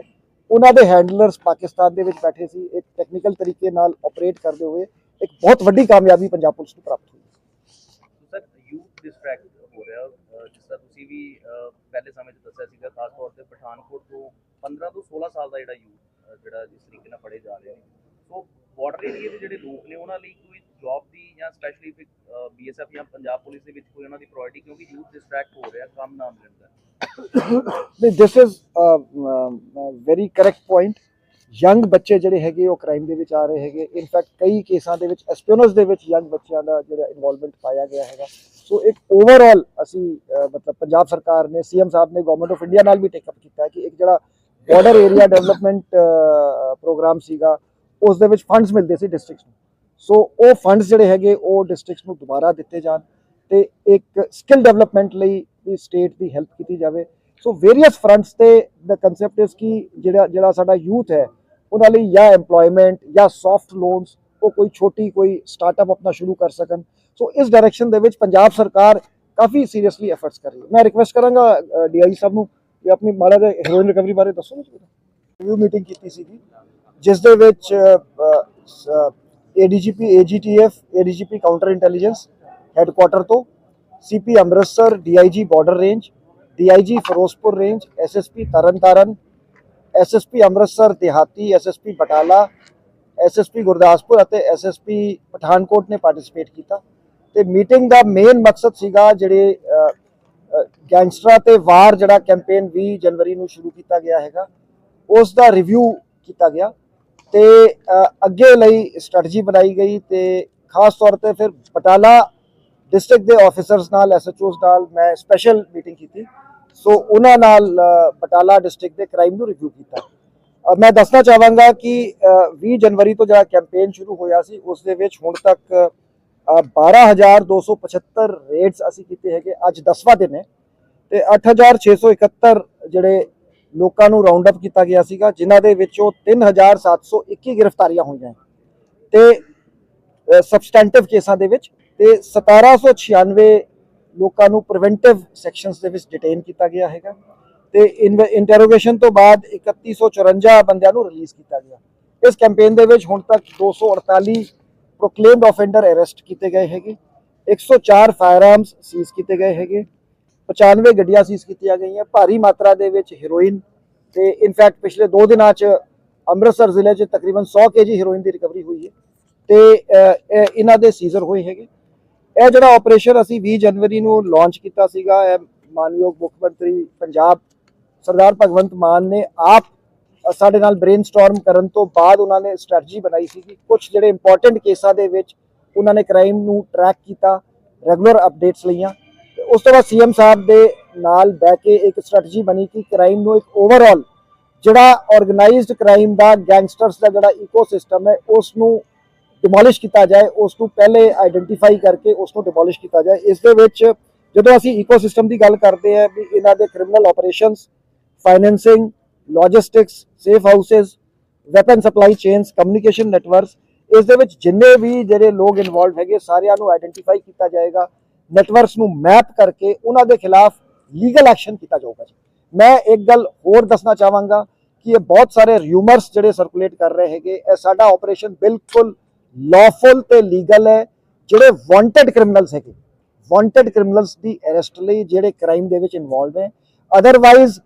ਉਹਨਾਂ ਦੇ ਹੈਂਡਲਰਸ ਪਾਕਿਸਤਾਨ ਦੇ ਵਿੱਚ ਬੈਠੇ ਸੀ, ਇੱਕ ਟੈਕਨੀਕਲ ਤਰੀਕੇ ਨਾਲ ਆਪਰੇਟ ਕਰਦੇ ਹੋਏ, ਇੱਕ ਬਹੁਤ ਵੱਡੀ ਕਾਮਯਾਬੀ ਪੰਜਾਬ ਪੁਲਿਸ ਨੂੰ ਪ੍ਰਾਪਤ ਹੋਈ। ਸਰ ਯੂਥ ਡਿਸਟਰੈਕਟ ਹੋ ਰਿਹਾ ਜਿਸ ਤਰ੍ਹਾਂ ਤੁਸੀਂ ਵੀ ਪਹਿਲੇ ਸਮੇਂ 'ਚ ਦੱਸਿਆ ਸੀਗਾ, ਖਾਸ ਤੌਰ ਤੇ ਪਠਾਨਕੋਟ ਤੋਂ 15 ਤੋਂ 16 ਸਾਲ ਦਾ ਜਿਹੜਾ ਯੂਥ ਜਿਹੜਾ ਜਿਸ ਤਰੀਕੇ ਨਾਲ ਪੜੇ ਜਾ ਰਹੇ ਨੇ। ਸੋ ਬਾਰਡਰ ਏਰੀਏ ਦੇ ਜਿਹੜੇ ਲੋਕ ਨੇ, ਉਹਨਾਂ ਲਈ ਕੋਈ ਜੌਬ ਦੀ ਜਾਂ ਸਪੈਸ਼ਲੀ ਬੀਐਸਐਫ ਜਾਂ ਪੰਜਾਬ ਪੁਲਿਸ ਦੇ ਵਿੱਚ ਕੋਈ ਉਹਨਾਂ ਦੀ ਪ੍ਰਾਇੋਰਟੀ ਕਿਉਂਕਿ ਯੂਥ ਡਿਸਟਰੈਕਟ ਹੋ ਰਿਹਾ, ਕੰਮ ਨਾ ਮਿਲਣ ਦਾ। ਨਹੀਂ this is very correct point young ਬੱਚੇ ਜਿਹੜੇ ਹੈਗੇ, ਉਹ ਕ੍ਰਾਈਮ ਦੇ ਵਿੱਚ ਆ ਰਹੇ ਹੈਗੇ। ਇਨਫੈਕਟ ਕਈ ਕੇਸਾਂ ਦੇ ਵਿੱਚ ਐਸਪੀਓਨਸ ਦੇ ਵਿੱਚ ਯੰਗ ਬੱਚਿਆਂ ਦਾ ਜਿਹੜਾ ਇਨਵੋਲਵਮੈਂਟ ਪਾਇਆ ਗਿਆ ਹੈਗਾ। ਸੋ ਇੱਕ ਓਵਰਆਲ ਅਸੀਂ ਮਤਲਬ ਪੰਜਾਬ ਸਰਕਾਰ ਨੇ ਸੀਐਮ ਸਾਹਿਬ ਨੇ ਗਵਰਨਮੈਂਟ ਆਫ ਇੰਡੀਆ ਨਾਲ ਵੀ ਟੇਕ ਅਪ ਕੀਤਾ ਕਿ ਇੱਕ ਜਿਹੜਾ ਬਾਰਡਰ ਏਰੀਆ ਡਿਵੈਲਪਮੈਂਟ ਪ੍ਰੋਗਰਾਮ ਸੀਗਾ, ਉਸ ਦੇ ਵਿੱਚ ਫੰਡਸ ਮਿਲਦੇ ਸੀ ਡਿਸਟ੍ਰਿਕਟਸ ਨੂੰ। ਸੋ ਉਹ ਫੰਡਸ ਜਿਹੜੇ ਹੈਗੇ, ਉਹ ਡਿਸਟ੍ਰਿਕਟਸ ਨੂੰ ਦੁਬਾਰਾ ਦਿੱਤੇ ਜਾਣ ਤੇ ਇੱਕ ਸਕਿੱਲ ਡਿਵੈਲਪਮੈਂਟ ਲਈ ਵੀ ਸਟੇਟ ਦੀ ਹੈਲਪ ਕੀਤੀ ਜਾਵੇ। ਸੋ ਵੇਰੀਅਸ ਫਰੰਟਸ ਤੇ ਦਾ ਕਨਸੈਪਟ ਇਸ ਕਿ ਜਿਹੜਾ ਜਿਹੜਾ ਸਾਡਾ ਯੂਥ ਹੈ, ਉਹਨਾਂ ਲਈ ਜਾਂ EMPLOYMENT ਜਾਂ ਸੌਫਟ ਲੋਨਸ ਉਹ ਕੋਈ ਛੋਟੀ ਕੋਈ ਸਟਾਰਟਅਪ ਆਪਣਾ ਸ਼ੁਰੂ ਕਰ ਸਕਣ। ਸੋ ਇਸ ਡਾਇਰੈਕਸ਼ਨ ਦੇ ਵਿੱਚ ਪੰਜਾਬ ਸਰਕਾਰ ਕਾਫੀ ਸੀਰੀਅਸਲੀ ਐਫਰਟਸ ਕਰ ਰਹੀ ਹੈ। ਮੈਂ ਰਿਕਵੈਸਟ ਕਰਾਂਗਾ ਡੀਆਈ ਸਾਹਿਬ ਨੂੰ ਕਿ ਆਪਣੀ ਮਾੜਾ ਜਿਹਾ ਹੈਰੋਇਨ ਰਿਕਵਰੀ ਬਾਰੇ ਦੱਸੋ ਰਿਵਿਊ ਮੀਟਿੰਗ ਕੀਤੀ ਸੀਗੀ, ਜਿਸ ਦੇ ਵਿੱਚ ADGP AGTF ADGP counter intelligence headquarter ਤੋਂ CP Amritsar DIG border range DIG Ferozepur range SSP Tarn Taran SSP Amritsar ਦਿਹਾਤੀ ਐਸਐਸਪੀ ਬਟਾਲਾ ਐਸਐਸਪੀ ਗੁਰਦਾਸਪੁਰ ਅਤੇ ਐਸਐਸਪੀ ਪਠਾਨਕੋਟ ਨੇ ਪਾਰਟਿਸਿਪੇਟ ਕੀਤਾ। ਤੇ ਮੀਟਿੰਗ ਦਾ ਮੇਨ ਮਕਸਦ ਸੀਗਾ ਜਿਹੜੇ ਗੈਂਗਸਟਰਾਂ ਤੇ ਵਾਰ ਜਿਹੜਾ ਕੈਂਪੇਨ 20 ਜਨਵਰੀ ਨੂੰ ਸ਼ੁਰੂ ਕੀਤਾ ਗਿਆ ਹੈਗਾ, ਉਸ ਦਾ ਰਿਵਿਊ ਕੀਤਾ ਗਿਆ। ਤੇ ਅੱਗੇ ਲਈ ਸਟ੍ਰੈਟਜੀ ਬਣਾਈ ਗਈ ਤੇ ਖਾਸ ਤੌਰ ਤੇ ਫਿਰ ਬਟਾਲਾ ਡਿਸਟ੍ਰਿਕਟ ਦੇ ਆਫੀਸਰਸ ਨਾਲ ਐਸਐਚਓਸ ਨਾਲ ਮੈਂ ਸਪੈਸ਼ਲ ਮੀਟਿੰਗ ਕੀਤੀ। ਸੋ ਉਹਨਾਂ ਨਾਲ ਅ, ਬਟਾਲਾ ਡਿਸਟ੍ਰਿਕਟ ਦੇ ਕ੍ਰਾਈਮ ਨੂੰ ਰਿਵਿਊ ਕੀਤਾ। ਮੈਂ ਦੱਸਣਾ ਚਾਹਾਂਗਾ ਕਿ ਅ, 20 ਜਨਵਰੀ ਤੋਂ ਜਿਹੜਾ ਕੈਂਪੇਨ ਸ਼ੁਰੂ ਹੋਇਆ ਸੀ ਉਸ ਦੇ ਵਿੱਚ ਹੁਣ ਤੱਕ ਅ, 12275 ਰੇਡਸ ਅਸੀਂ ਕੀਤੇ ਹੈਗੇ ਅੱਜ 10ਵਾਂ ਦਿਨ ਹੈ। ਤੇ 8671 ਜਿਹੜੇ ਲੋਕਾਂ ਨੂੰ ਰਾਉਂਡ ਅਪ ਕੀਤਾ ਗਿਆ ਸੀਗਾ, ਜਿਨ੍ਹਾਂ ਦੇ ਵਿੱਚੋਂ 3721 ਗ੍ਰਿਫਤਾਰੀਆਂ ਹੋਈਆਂ। ਤੇ ਸਬਸਟੈਂਟਿਵ ਕੇਸਾਂ ਦੇ ਵਿੱਚ ਤੇ 1796 ਲੋਕਾਂ ਨੂੰ ਪ੍ਰੀਵੈਂਟਿਵ ਸੈਕਸ਼ਨਸ ਦੇ ਵਿੱਚ ਡਿਟੇਨ ਕੀਤਾ ਗਿਆ ਹੈਗਾ। ਤੇ ਇੰਟਰੋਗੇਸ਼ਨ ਤੋਂ ਬਾਅਦ 3154 ਬੰਦਿਆਂ ਨੂੰ ਰਿਲੀਜ਼ ਕੀਤਾ ਗਿਆ। ਇਸ ਕੈਂਪੇਨ ਦੇ ਵਿੱਚ ਹੁਣ ਤੱਕ 248 ਪ੍ਰੋਕਲੇਮਡ ਆਫੈਂਡਰ ਅਰੈਸਟ ਕੀਤੇ ਗਏ ਹੈਗੇ। 104 ਫਾਇਰਆਰਮਸ ਸੀਜ਼ ਕੀਤੇ ਗਏ ਹੈਗੇ। 95 ਗੱਡੀਆਂ ਸੀਜ਼ ਕੀਤੀਆਂ ਗਈਆਂ। ਭਾਰੀ ਮਾਤਰਾ ਦੇ ਵਿੱਚ ਹੀਰੋਇਨ ਤੇ ਇਨਫੈਕਟ ਪਿਛਲੇ 2 ਦਿਨਾਂ 'ਚ ਅੰਮ੍ਰਿਤਸਰ ਜ਼ਿਲ੍ਹੇ 'ਚ ਤਕਰੀਬਨ 100 ਕੇਜੀ ਹੀਰੋਇਨ ਦੀ ਰਿਕਵਰੀ ਹੋਈ ਹੈ। ਤੇ ਇਹਨਾਂ ਦੇ ਸੀਜ਼ਰ ਹੋਏ ਹੈਗੇ। ਇਹ ਜਿਹੜਾ ਆਪਰੇਸ਼ਨ ਅਸੀਂ 20 ਜਨਵਰੀ ਨੂੰ ਲਾਂਚ ਕੀਤਾ ਸੀਗਾ, ਇਹ ਮਾਨਯੋਗ ਮੁੱਖ ਮੰਤਰੀ ਪੰਜਾਬ ਸਰਦਾਰ ਭਗਵੰਤ ਮਾਨ ਨੇ ਆਪ ਸਾਡੇ ਨਾਲ ਬ੍ਰੇਨਸਟਾਰਮ ਕਰਨ ਤੋਂ ਬਾਅਦ ਉਹਨਾਂ ਨੇ ਸਟ੍ਰੈਟਜੀ ਬਣਾਈ ਸੀ ਕਿ ਕੁਝ ਜਿਹੜੇ ਇੰਪੋਰਟੈਂਟ ਕੇਸਾਂ ਦੇ ਵਿੱਚ ਉਹਨਾਂ ਨੇ ਕ੍ਰਾਈਮ ਨੂੰ ਟਰੈਕ ਕੀਤਾ ਰੈਗੂਲਰ ਅਪਡੇਟਸ ਲਈਆਂ। ਉਸ ਤੋਂ ਬਾਅਦ ਸੀਐਮ ਸਾਹਿਬ ਦੇ ਨਾਲ ਬਹਿ ਕੇ ਇੱਕ ਸਟ੍ਰੈਟਜੀ ਬਣੀ ਕਿ ਕ੍ਰਾਈਮ ਨੂੰ ਇੱਕ ਓਵਰਆਲ ਜਿਹੜਾ ਆਰਗੇਨਾਈਜ਼ਡ ਕ੍ਰਾਈਮ ਦਾ ਗੈਂਗਸਟਰਸ ਦਾ ਜਿਹੜਾ ਇਕੋਸਿਸਟਮ ਹੈ ਉਸ ਨੂੰ ਡਿਮੋਲਿਸ਼ ਕੀਤਾ ਜਾਏ ਉਸ ਨੂੰ ਪਹਿਲੇ ਆਈਡੈਂਟੀਫਾਈ ਕਰਕੇ ਉਸ ਨੂੰ ਡਿਮੋਲਿਸ਼ ਕੀਤਾ ਜਾਏ। ਇਸ ਦੇ ਵਿੱਚ ਜਦੋਂ ਅਸੀਂ ਇਕੋਸਿਸਟਮ ਦੀ ਗੱਲ ਕਰਦੇ ਹਾਂ ਵੀ ਇਹਨਾਂ ਦੇ criminal operations financing logistics safe houses weapon supply chains communication networks ਇਸ ਦੇ ਵਿੱਚ ਜਿੰਨੇ ਵੀ ਜਿਹੜੇ ਲੋਕ ਇਨਵੋਲਵ ਹੈਗੇ, ਸਾਰਿਆਂ ਨੂੰ ਆਈਡੈਂਟੀਫਾਈ ਕੀਤਾ ਜਾਏਗਾ। ਨੈਟਵਰਕਸ ਨੂੰ ਮੈਪ ਕਰਕੇ ਉਹਨਾਂ ਦੇ ਖਿਲਾਫ ਲੀਗਲ ਐਕਸ਼ਨ ਕੀਤਾ ਜਾਊਗਾ ਜੀ। ਮੈਂ ਇੱਕ ਗੱਲ ਹੋਰ ਦੱਸਣਾ ਚਾਹਾਂਗਾ ਕਿ ਇਹ ਬਹੁਤ ਸਾਰੇ ਰਿਊਮਰਸ ਜਿਹੜੇ ਸਰਕੂਲੇਟ ਕਰ ਰਹੇ ਹੈਗੇ, ਇਹ ਸਾਡਾ ਆਪਰੇਸ਼ਨ ਬਿਲਕੁਲ ਲawful ਤੇ ਲੀਗਲ ਹੈ। ਜਿਹੜੇ ਵਾਂਟਡ ਕ੍ਰਿਮੀਨਲਸ ਹੈਗੇ ਵਾਂਟਡ ਕ੍ਰਿਮੀਨਲਸ ਦੀ ਅਰੈਸਟ ਲਈ ਜਿਹੜੇ ਕ੍ਰਾਈਮ ਦੇ ਵਿੱਚ ਇਨਵੋਲਵ ਹੈ ਅਦਰਵਾਈਜ਼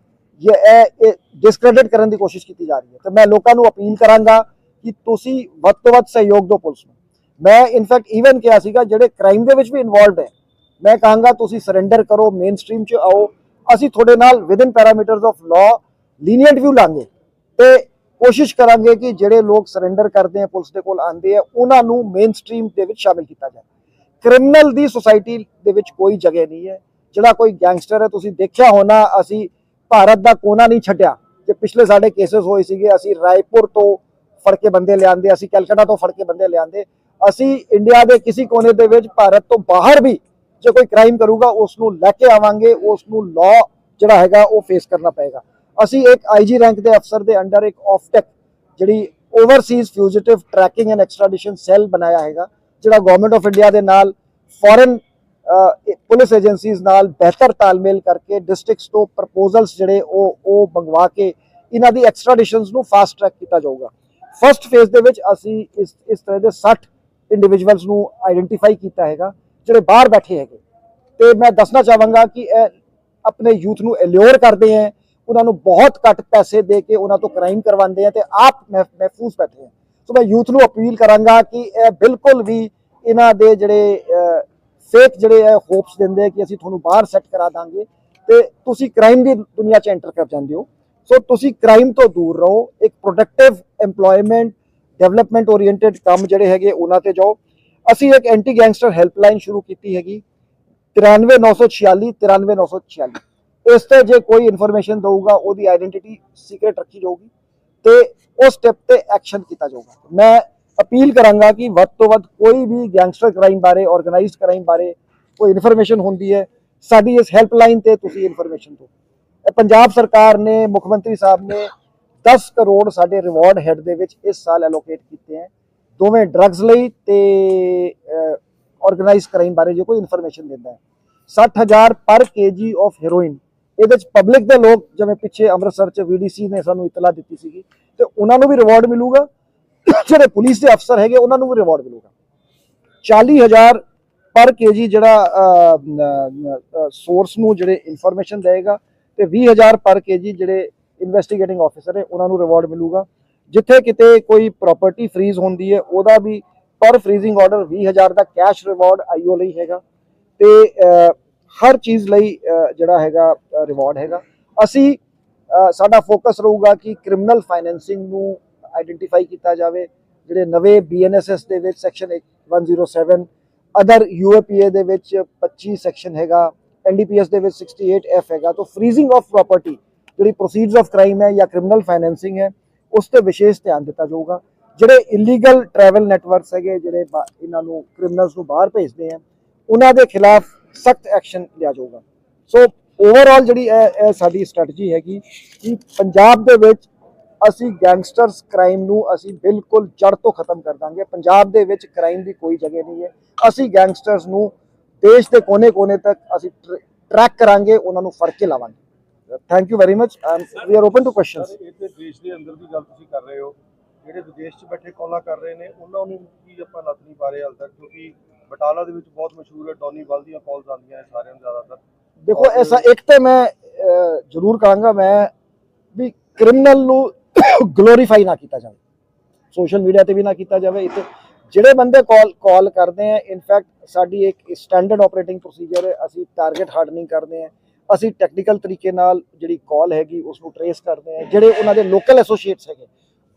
ਇਹ ਡਿਸਕ੍ਰੈਡਿਟ ਕਰਨ ਦੀ ਕੋਸ਼ਿਸ਼ ਕੀਤੀ ਜਾ ਰਹੀ ਹੈ। ਤੇ ਮੈਂ ਲੋਕਾਂ ਨੂੰ ਅਪੀਲ ਕਰਾਂਗਾ ਕਿ ਤੁਸੀਂ ਵੱਧ ਤੋਂ ਵੱਧ ਸਹਿਯੋਗ ਦਿਓ ਪੁਲਿਸ ਨੂੰ। ਮੈਂ ਇਨਫੈਕਟ ਈਵਨ ਕਿਹਾ ਸੀਗਾ, ਜਿਹੜੇ ਕ੍ਰਾਈਮ ਦੇ ਵਿੱਚ ਵੀ ਇਨਵੋਲਵਡ ਹੈ ਮੈਂ ਕਹਾਂਗਾ ਤੁਸੀਂ ਸਰੈਂਡਰ ਕਰੋ ਮੇਨ ਸਟ੍ਰੀਮ 'ਚ ਆਓ। ਅਸੀਂ ਤੁਹਾਡੇ ਨਾਲ within parameters of law lenient view ਲਾਂਗੇ। ਤੇ ਕੋਸ਼ਿਸ਼ ਕਰਾਂਗੇ ਕਿ ਜਿਹੜੇ ਲੋਕ ਸਰੈਂਡਰ ਕਰਦੇ ਆ, ਪੁਲਿਸ ਦੇ ਕੋਲ ਆਉਂਦੇ ਆ, ਉਹਨਾਂ ਨੂੰ ਮੇਨ ਸਟ੍ਰੀਮ ਦੇ ਵਿੱਚ ਸ਼ਾਮਿਲ ਕੀਤਾ ਜਾਏ। ਕ੍ਰਿਮੀਨਲ ਦੀ ਸੁਸਾਇਟੀ ਦੇ ਵਿੱਚ ਕੋਈ ਜਗ੍ਹਾ ਨਹੀਂ ਹੈ। ਜਿਹੜਾ ਕੋਈ ਗੈਂਗਸਟਰ ਹੈ, ਤੁਸੀਂ ਦੇਖਿਆ ਹੋਣਾ, ਅਸੀਂ ਭਾਰਤ ਦਾ ਕੋਨਾ ਨਹੀਂ ਛੱਡਿਆ। ਕਿ ਪਿਛਲੇ ਸਾਡੇ ਕੇਸਸ ਹੋਏ ਸੀਗੇ, ਅਸੀਂ ਰਾਏਪੁਰ ਤੋਂ ਫੜ ਕੇ ਬੰਦੇ ਲਿਆਂਦੇ, ਅਸੀਂ ਕਲਕੱਤਾ ਤੋਂ ਫੜ ਕੇ ਬੰਦੇ ਲਿਆਂਦੇ। ਅਸੀਂ ਇੰਡੀਆ ਦੇ ਕਿਸੇ ਕੋਨੇ ਦੇ ਵਿੱਚ, ਭਾਰਤ ਤੋਂ ਬਾਹਰ ਵੀ ਜੇ ਕੋਈ ਕ੍ਰਾਈਮ ਕਰੂਗਾ ਉਸ ਨੂੰ ਲੈ ਕੇ ਆਵਾਂਗੇ ਉਸ ਨੂੰ ਲਾਅ ਜਿਹੜਾ ਹੈਗਾ, ਉਹ ਫੇਸ ਕਰਨਾ ਪਏਗਾ। ਅਸੀਂ ਇੱਕ ਆਈਜੀ ਰੈਂਕ ਦੇ ਅਫਸਰ ਦੇ ਅੰਡਰ ਇੱਕ ਆਫਟੈਕ ਜਿਹੜੀ overseas fugitive tracking and extradition cell ਬਣਾਇਆ ਹੈਗਾ, ਜਿਹੜਾ ਗਵਰਨਮੈਂਟ ਆਫ ਇੰਡੀਆ ਦੇ ਨਾਲ ਫੋਰਨ ਪੁਲਿਸ ਏਜੰਸੀਜ਼ ਨਾਲ ਬਿਹਤਰ ਤਾਲਮੇਲ ਕਰਕੇ ਡਿਸਟ੍ਰਿਕਟਸ ਤੋਂ ਪ੍ਰਪੋਜ਼ਲਸ ਜਿਹੜੇ ਉਹ ਉਹ ਮੰਗਵਾ ਕੇ ਇਹਨਾਂ ਦੀ ਐਕਸਟ੍ਰਾਡੀਸ਼ਨਸ ਨੂੰ ਫਾਸਟ ਟਰੈਕ ਕੀਤਾ ਜਾਊਗਾ। ਫਰਸਟ ਫੇਜ਼ ਦੇ ਵਿੱਚ ਅਸੀਂ ਇਸ ਇਸ ਤਰ੍ਹਾਂ ਦੇ 60 ਇੰਡੀਵਿਜੂਅਲਸ ਨੂੰ ਆਈਡੈਂਟੀਫਾਈ ਕੀਤਾ ਹੈਗਾ। ਜਿਹੜੇ ਬਾਹਰ ਬੈਠੇ ਹੈਗੇ। ਤੇ ਮੈਂ ਦੱਸਣਾ ਚਾਹਾਂਗਾ ਕਿ ਇਹ ਆਪਣੇ ਯੂਥ ਨੂੰ ਐਲਿਓਰ ਕਰਦੇ ਹੈ। ਉਹਨਾਂ ਨੂੰ ਬਹੁਤ ਘੱਟ ਪੈਸੇ ਦੇ ਕੇ ਉਹਨਾਂ ਤੋਂ ਕ੍ਰਾਈਮ ਕਰਵਾਉਂਦੇ ਆ ਤੇ ਆਪ ਮਹਿ- ਮਹਿਫੂਜ਼ ਬੈਠੇ ਹੈ। ਸੋ ਮੈਂ ਯੂਥ ਨੂੰ ਅਪੀਲ ਕਰਾਂਗਾ ਕਿ ਇਹ ਬਿਲਕੁਲ ਵੀ ਇਹਨਾਂ ਦੇ ਜਿਹੜੇ ਫੇਕ ਜਿਹੜੇ ਹੈ ਹੋਪਸ ਦਿੰਦੇ ਕਿ ਅਸੀਂ ਤੁਹਾਨੂੰ ਬਾਹਰ ਸੈੱਟ ਕਰਾ ਦਾਂਗੇ। ਤੇ ਤੁਸੀਂ ਕ੍ਰਾਈਮ ਦੀ ਦੁਨੀਆ 'ਚ ਐਂਟਰ ਕਰ ਜਾਂਦੇ ਹੋ। ਸੋ ਤੁਸੀਂ ਕ੍ਰਾਈਮ ਤੋਂ ਦੂਰ ਰਹੋ। ਇੱਕ ਪ੍ਰੋਡਕਟਿਵ EMPLOYMENT ਡਿਵੈਲਪਮੈਂਟ ਓਰੀਐਂਟਡ ਕੰਮ ਜਿਹੜੇ ਹੈਗੇ ਉਹਨਾਂ ਤੇ ਜਾਓ। ਅਸੀਂ ਇੱਕ ਐਂਟੀ ਗੈਂਗਸਟਰ ਹੈਲਪਲਾਈਨ ਸ਼ੁਰੂ ਕੀਤੀ ਹੈਗੀ 93946 93946 ਇਸ ਤੇ ਜੇ ਕੋਈ ਇਨਫੋਰਮੇਸ਼ਨ ਦਊਗਾ, ਉਹਦੀ ਆਇਡੈਂਟੀਟੀ ਸੀਕ੍ਰੀਟ ਰੱਖੀ ਜਾਊਗੀ ਤੇ ਉਸ ਸਟੈਪ ਤੇ ਐਕਸ਼ਨ ਕੀਤਾ ਜਾਊਗਾ। ਮੈਂ ਅਪੀਲ ਕਰਾਂਗਾ ਕਿ ਵੱਧ ਤੋਂ ਵੱਧ ਕੋਈ ਵੀ ਗੈਂਗਸਟਰ ਕ੍ਰਾਈਮ ਬਾਰੇ ਆਰਗੇਨਾਈਜ਼ਡ ਕ੍ਰਾਈਮ ਬਾਰੇ ਕੋਈ ਇਨਫੋਰਮੇਸ਼ਨ ਹੁੰਦੀ ਹੈ, ਸਾਡੀ ਇਸ ਹੈਲਪਲਾਈਨ ਤੇ ਤੁਸੀਂ ਇਨਫੋਰਮੇਸ਼ਨ ਦਿਓ। ਪੰਜਾਬ ਸਰਕਾਰ ਨੇ, ਮੁੱਖ ਮੰਤਰੀ ਸਾਹਿਬ ਨੇ 10 ਕਰੋੜ ਸਾਡੇ ਰਿਵਾਰਡ ਹੈਡ ਦੇ ਵਿੱਚ ਇਸ ਸਾਲ ਐਲੋਕੇਟ ਕੀਤੇ ਹੈ। ਦੋਵੇਂ ਡਰੱਗਸ ਲਈ ਤੇ ਆਰਗੇਨਾਈਜ਼ਡ ਕ੍ਰਾਈਮ ਬਾਰੇ ਜੇ ਕੋਈ ਇਨਫੋਰਮੇਸ਼ਨ ਦਿੰਦਾ ਹੈ। 60000 ਪਰ ਕੇਜੀ ਆਫ ਹੈਰੋਇਨ ਇਹਦੇ ਚ ਪਬਲਿਕ ਦੇ ਲੋਕ ਜਿਵੇਂ ਪਿੱਛੇ ਅੰਮ੍ਰਿਤਸਰ ਚ ਵੀਡੀਸੀ ਨੇ ਸਾਨੂੰ ਇਤਲਾਹ ਦਿੱਤੀ ਸੀਗੀ, ਤੇ ਉਹਨਾਂ ਨੂੰ ਵੀ ਰਿਵਾਰਡ ਮਿਲੂਗਾ। ਜਿਹੜੇ ਪੁਲਿਸ ਦੇ ਅਫਸਰ ਹੈਗੇ, ਉਹਨਾਂ ਨੂੰ ਵੀ ਰਿਵਾਰਡ ਮਿਲੂਗਾ। 40000 ਪਰ ਕੇਜੀ ਜਿਹੜਾ ਸੋਰਸ ਨੂੰ ਜਿਹੜੇ ਇਨਫੋਰਮੇਸ਼ਨ ਦੇਗਾ ਤੇ 20000 ਪਰ ਕੇਜੀ ਜਿਹੜੇ ਇਨਵੈਸਟੀਗੇਟਿੰਗ ਆਫੀਸਰ ਹੈ ਉਹਨਾਂ ਨੂੰ ਰਿਵਾਰਡ ਮਿਲੂਗਾ। ਜਿੱਥੇ ਕਿਤੇ ਕੋਈ ਪ੍ਰਾਪਰਟੀ ਫਰੀਜ਼ ਹੁੰਦੀ ਹੈ, ਉਹਦਾ ਵੀ ਪਰ ਫਰੀਜ਼ਿੰਗ ਆਰਡਰ 20000 ਦਾ ਕੈਸ਼ ਰਿਵਾਰਡ ਆਈਓ ਲਈ ਹੈਗਾ। ਤੇ ਹਰ ਚੀਜ਼ ਲਈ ਜਿਹੜਾ ਹੈਗਾ ਰਿਵਾਰਡ ਹੈਗਾ। ਅਸੀਂ ਸਾਡਾ ਫੋਕਸ ਰਹੂਗਾ ਕਿ ਕ੍ਰਿਮੀਨਲ ਫਾਈਨੈਂਸਿੰਗ ਨੂੰ ਆਈਡੈਂਟੀਫਾਈ ਕੀਤਾ ਜਾਵੇ, ਜਿਹੜੇ ਨਵੇਂ ਬੀਐਨਐਸਐਸ ਦੇ ਵਿੱਚ ਸੈਕਸ਼ਨ 107 ਅਦਰ ਯੂਏਪੀਏ ਦੇ ਵਿੱਚ 25 ਸੈਕਸ਼ਨ ਹੈਗਾ ਐਨਡੀਪੀਐਸ ਦੇ ਵਿੱਚ 68 ਐਫ ਹੈਗਾ। ਤਾਂ ਫਰੀਜ਼ਿੰਗ ਆਫ ਪ੍ਰਾਪਰਟੀ ਜਿਹੜੀ ਪ੍ਰੋਸੀਡਸ ਆਫ ਕ੍ਰਾਈਮ ਹੈ ਜਾਂ ਕ੍ਰਿਮੀਨਲ ਫਾਈਨੈਂਸਿੰਗ ਹੈ ਉਸ ਤੇ ਵਿਸ਼ੇਸ਼ ਧਿਆਨ ਦਿੱਤਾ ਜਾਊਗਾ। ਜਿਹੜੇ ਇਲੀਗਲ ਟਰੈਵਲ ਨੈਟਵਰਕਸ ਹੈਗੇ, ਜਿਹੜੇ ਬਾ- ਇਹਨਾਂ ਨੂੰ ਕ੍ਰਿਮੀਨਲਸ ਨੂੰ ਬਾਹਰ ਭੇਜਦੇ ਆ, ਉਹਨਾਂ ਦੇ ਖਿਲਾਫ ਸਖਤ ਐਕਸ਼ਨ ਲਿਆ ਜਾਊਗਾ। ਸੋ ਓਵਰਆਲ ਜਿਹੜੀ ਇਹ ਇਹ ਸਾਡੀ ਸਟ੍ਰੈਟਜੀ ਹੈਗੀ ਕਿ ਪੰਜਾਬ ਦੇ ਵਿੱਚ ਅਸੀਂ ਗੈਂਗਸਟਰਸ ਕ੍ਰਾਈਮ ਨੂੰ ਅਸੀਂ ਬਿਲਕੁਲ ਜੜ ਤੋਂ ਖਤਮ ਕਰ ਦਾਂਗੇ। ਪੰਜਾਬ ਦੇ ਵਿੱਚ ਕ੍ਰਾਈਮ ਦੀ ਕੋਈ ਜਗ੍ਹਾ ਨਹੀਂ ਹੈ। ਅਸੀਂ ਗੈਂਗਸਟਰਸ ਨੂੰ ਦੇਸ਼ ਦੇ ਕੋਨੇ-ਕੋਨੇ ਤੱਕ ਅਸੀਂ ਟਰੈਕ ਕਰਾਂਗੇ, ਉਹਨਾਂ ਨੂੰ ਫੜ ਕੇ ਲਾਵਾਂਗੇ। Thank you very much we are open to questions sir ਇਹ ਤੇ ਦੇਸ਼ ਦੇ ਅੰਦਰ ਦੀ ਗੱਲ ਤੁਸੀਂ ਕਰ ਰਹੇ ਹੋ। ਜਿਹੜੇ ਵਿਦੇਸ਼ 'ਚ ਬੈਠੇ ਕਾਲਾਂ ਕਰ ਰਹੇ ਨੇ ਉਹਨਾਂ ਨੂੰ ਕੀ ਆਪਾਂ ਲੱਤ ਨਹੀਂ ਪਾ ਰਹੇ ਹਾਲ ਤੱਕ? ਕਿਉਂਕਿ ਬਟਾਲਾ ਦੇ ਵਿੱਚ ਬਹੁਤ ਮਸ਼ਹੂਰ ਹੈ ਡੌਨੀ ਵੱਲ ਦੀਆਂ ਕਾਲਸ ਆਉਂਦੀਆਂ ਨੇ ਸਾਰਿਆਂ ਨੂੰ ਜ਼ਿਆਦਾਤਰ। ਦੇਖੋ ਐਸਾ ਇੱਕ ਤੇ ਮੈਂ ਜ਼ਰੂਰ ਕਹਾਂਗਾ ਮੈਂ ਵੀ ਕ੍ਰਿਮੀਨਲ ਨੂੰ ਗਲੋਰੀਫਾਈ ਨਾ ਕੀਤਾ ਜਾਵੇ। ਸੋਸ਼ਲ ਮੀਡੀਆ ਤੇ ਵੀ ਨਾ ਕੀਤਾ ਜਾਵੇ। ਇੱਥੇ ਜਿਹੜੇ ਬੰਦੇ ਕਾਲ ਕਾਲ ਕਰਦੇ ਆ ਇਨਫੈਕਟ ਸਾਡੀ ਇੱਕ ਸਟੈਂਡਰਡ ਆਪਰੇਟਿੰਗ ਪ੍ਰੋਸੀਜਰ ਹੈ। ਅਸੀਂ ਟਾਰਗੇਟ ਹਾਰਡਨਿੰਗ ਕਰਦੇ ਆ। ਅਸੀਂ ਟੈਕਨੀਕਲ ਤਰੀਕੇ ਨਾਲ ਜਿਹੜੀ ਕਾਲ ਹੈਗੀ ਉਸ ਨੂੰ ਟਰੇਸ ਕਰਦੇ ਆ ਜਿਹੜੇ ਉਹਨਾਂ ਦੇ ਲੋਕਲ ਐਸੋਸੀਏਟਸ ਹੈਗੇ,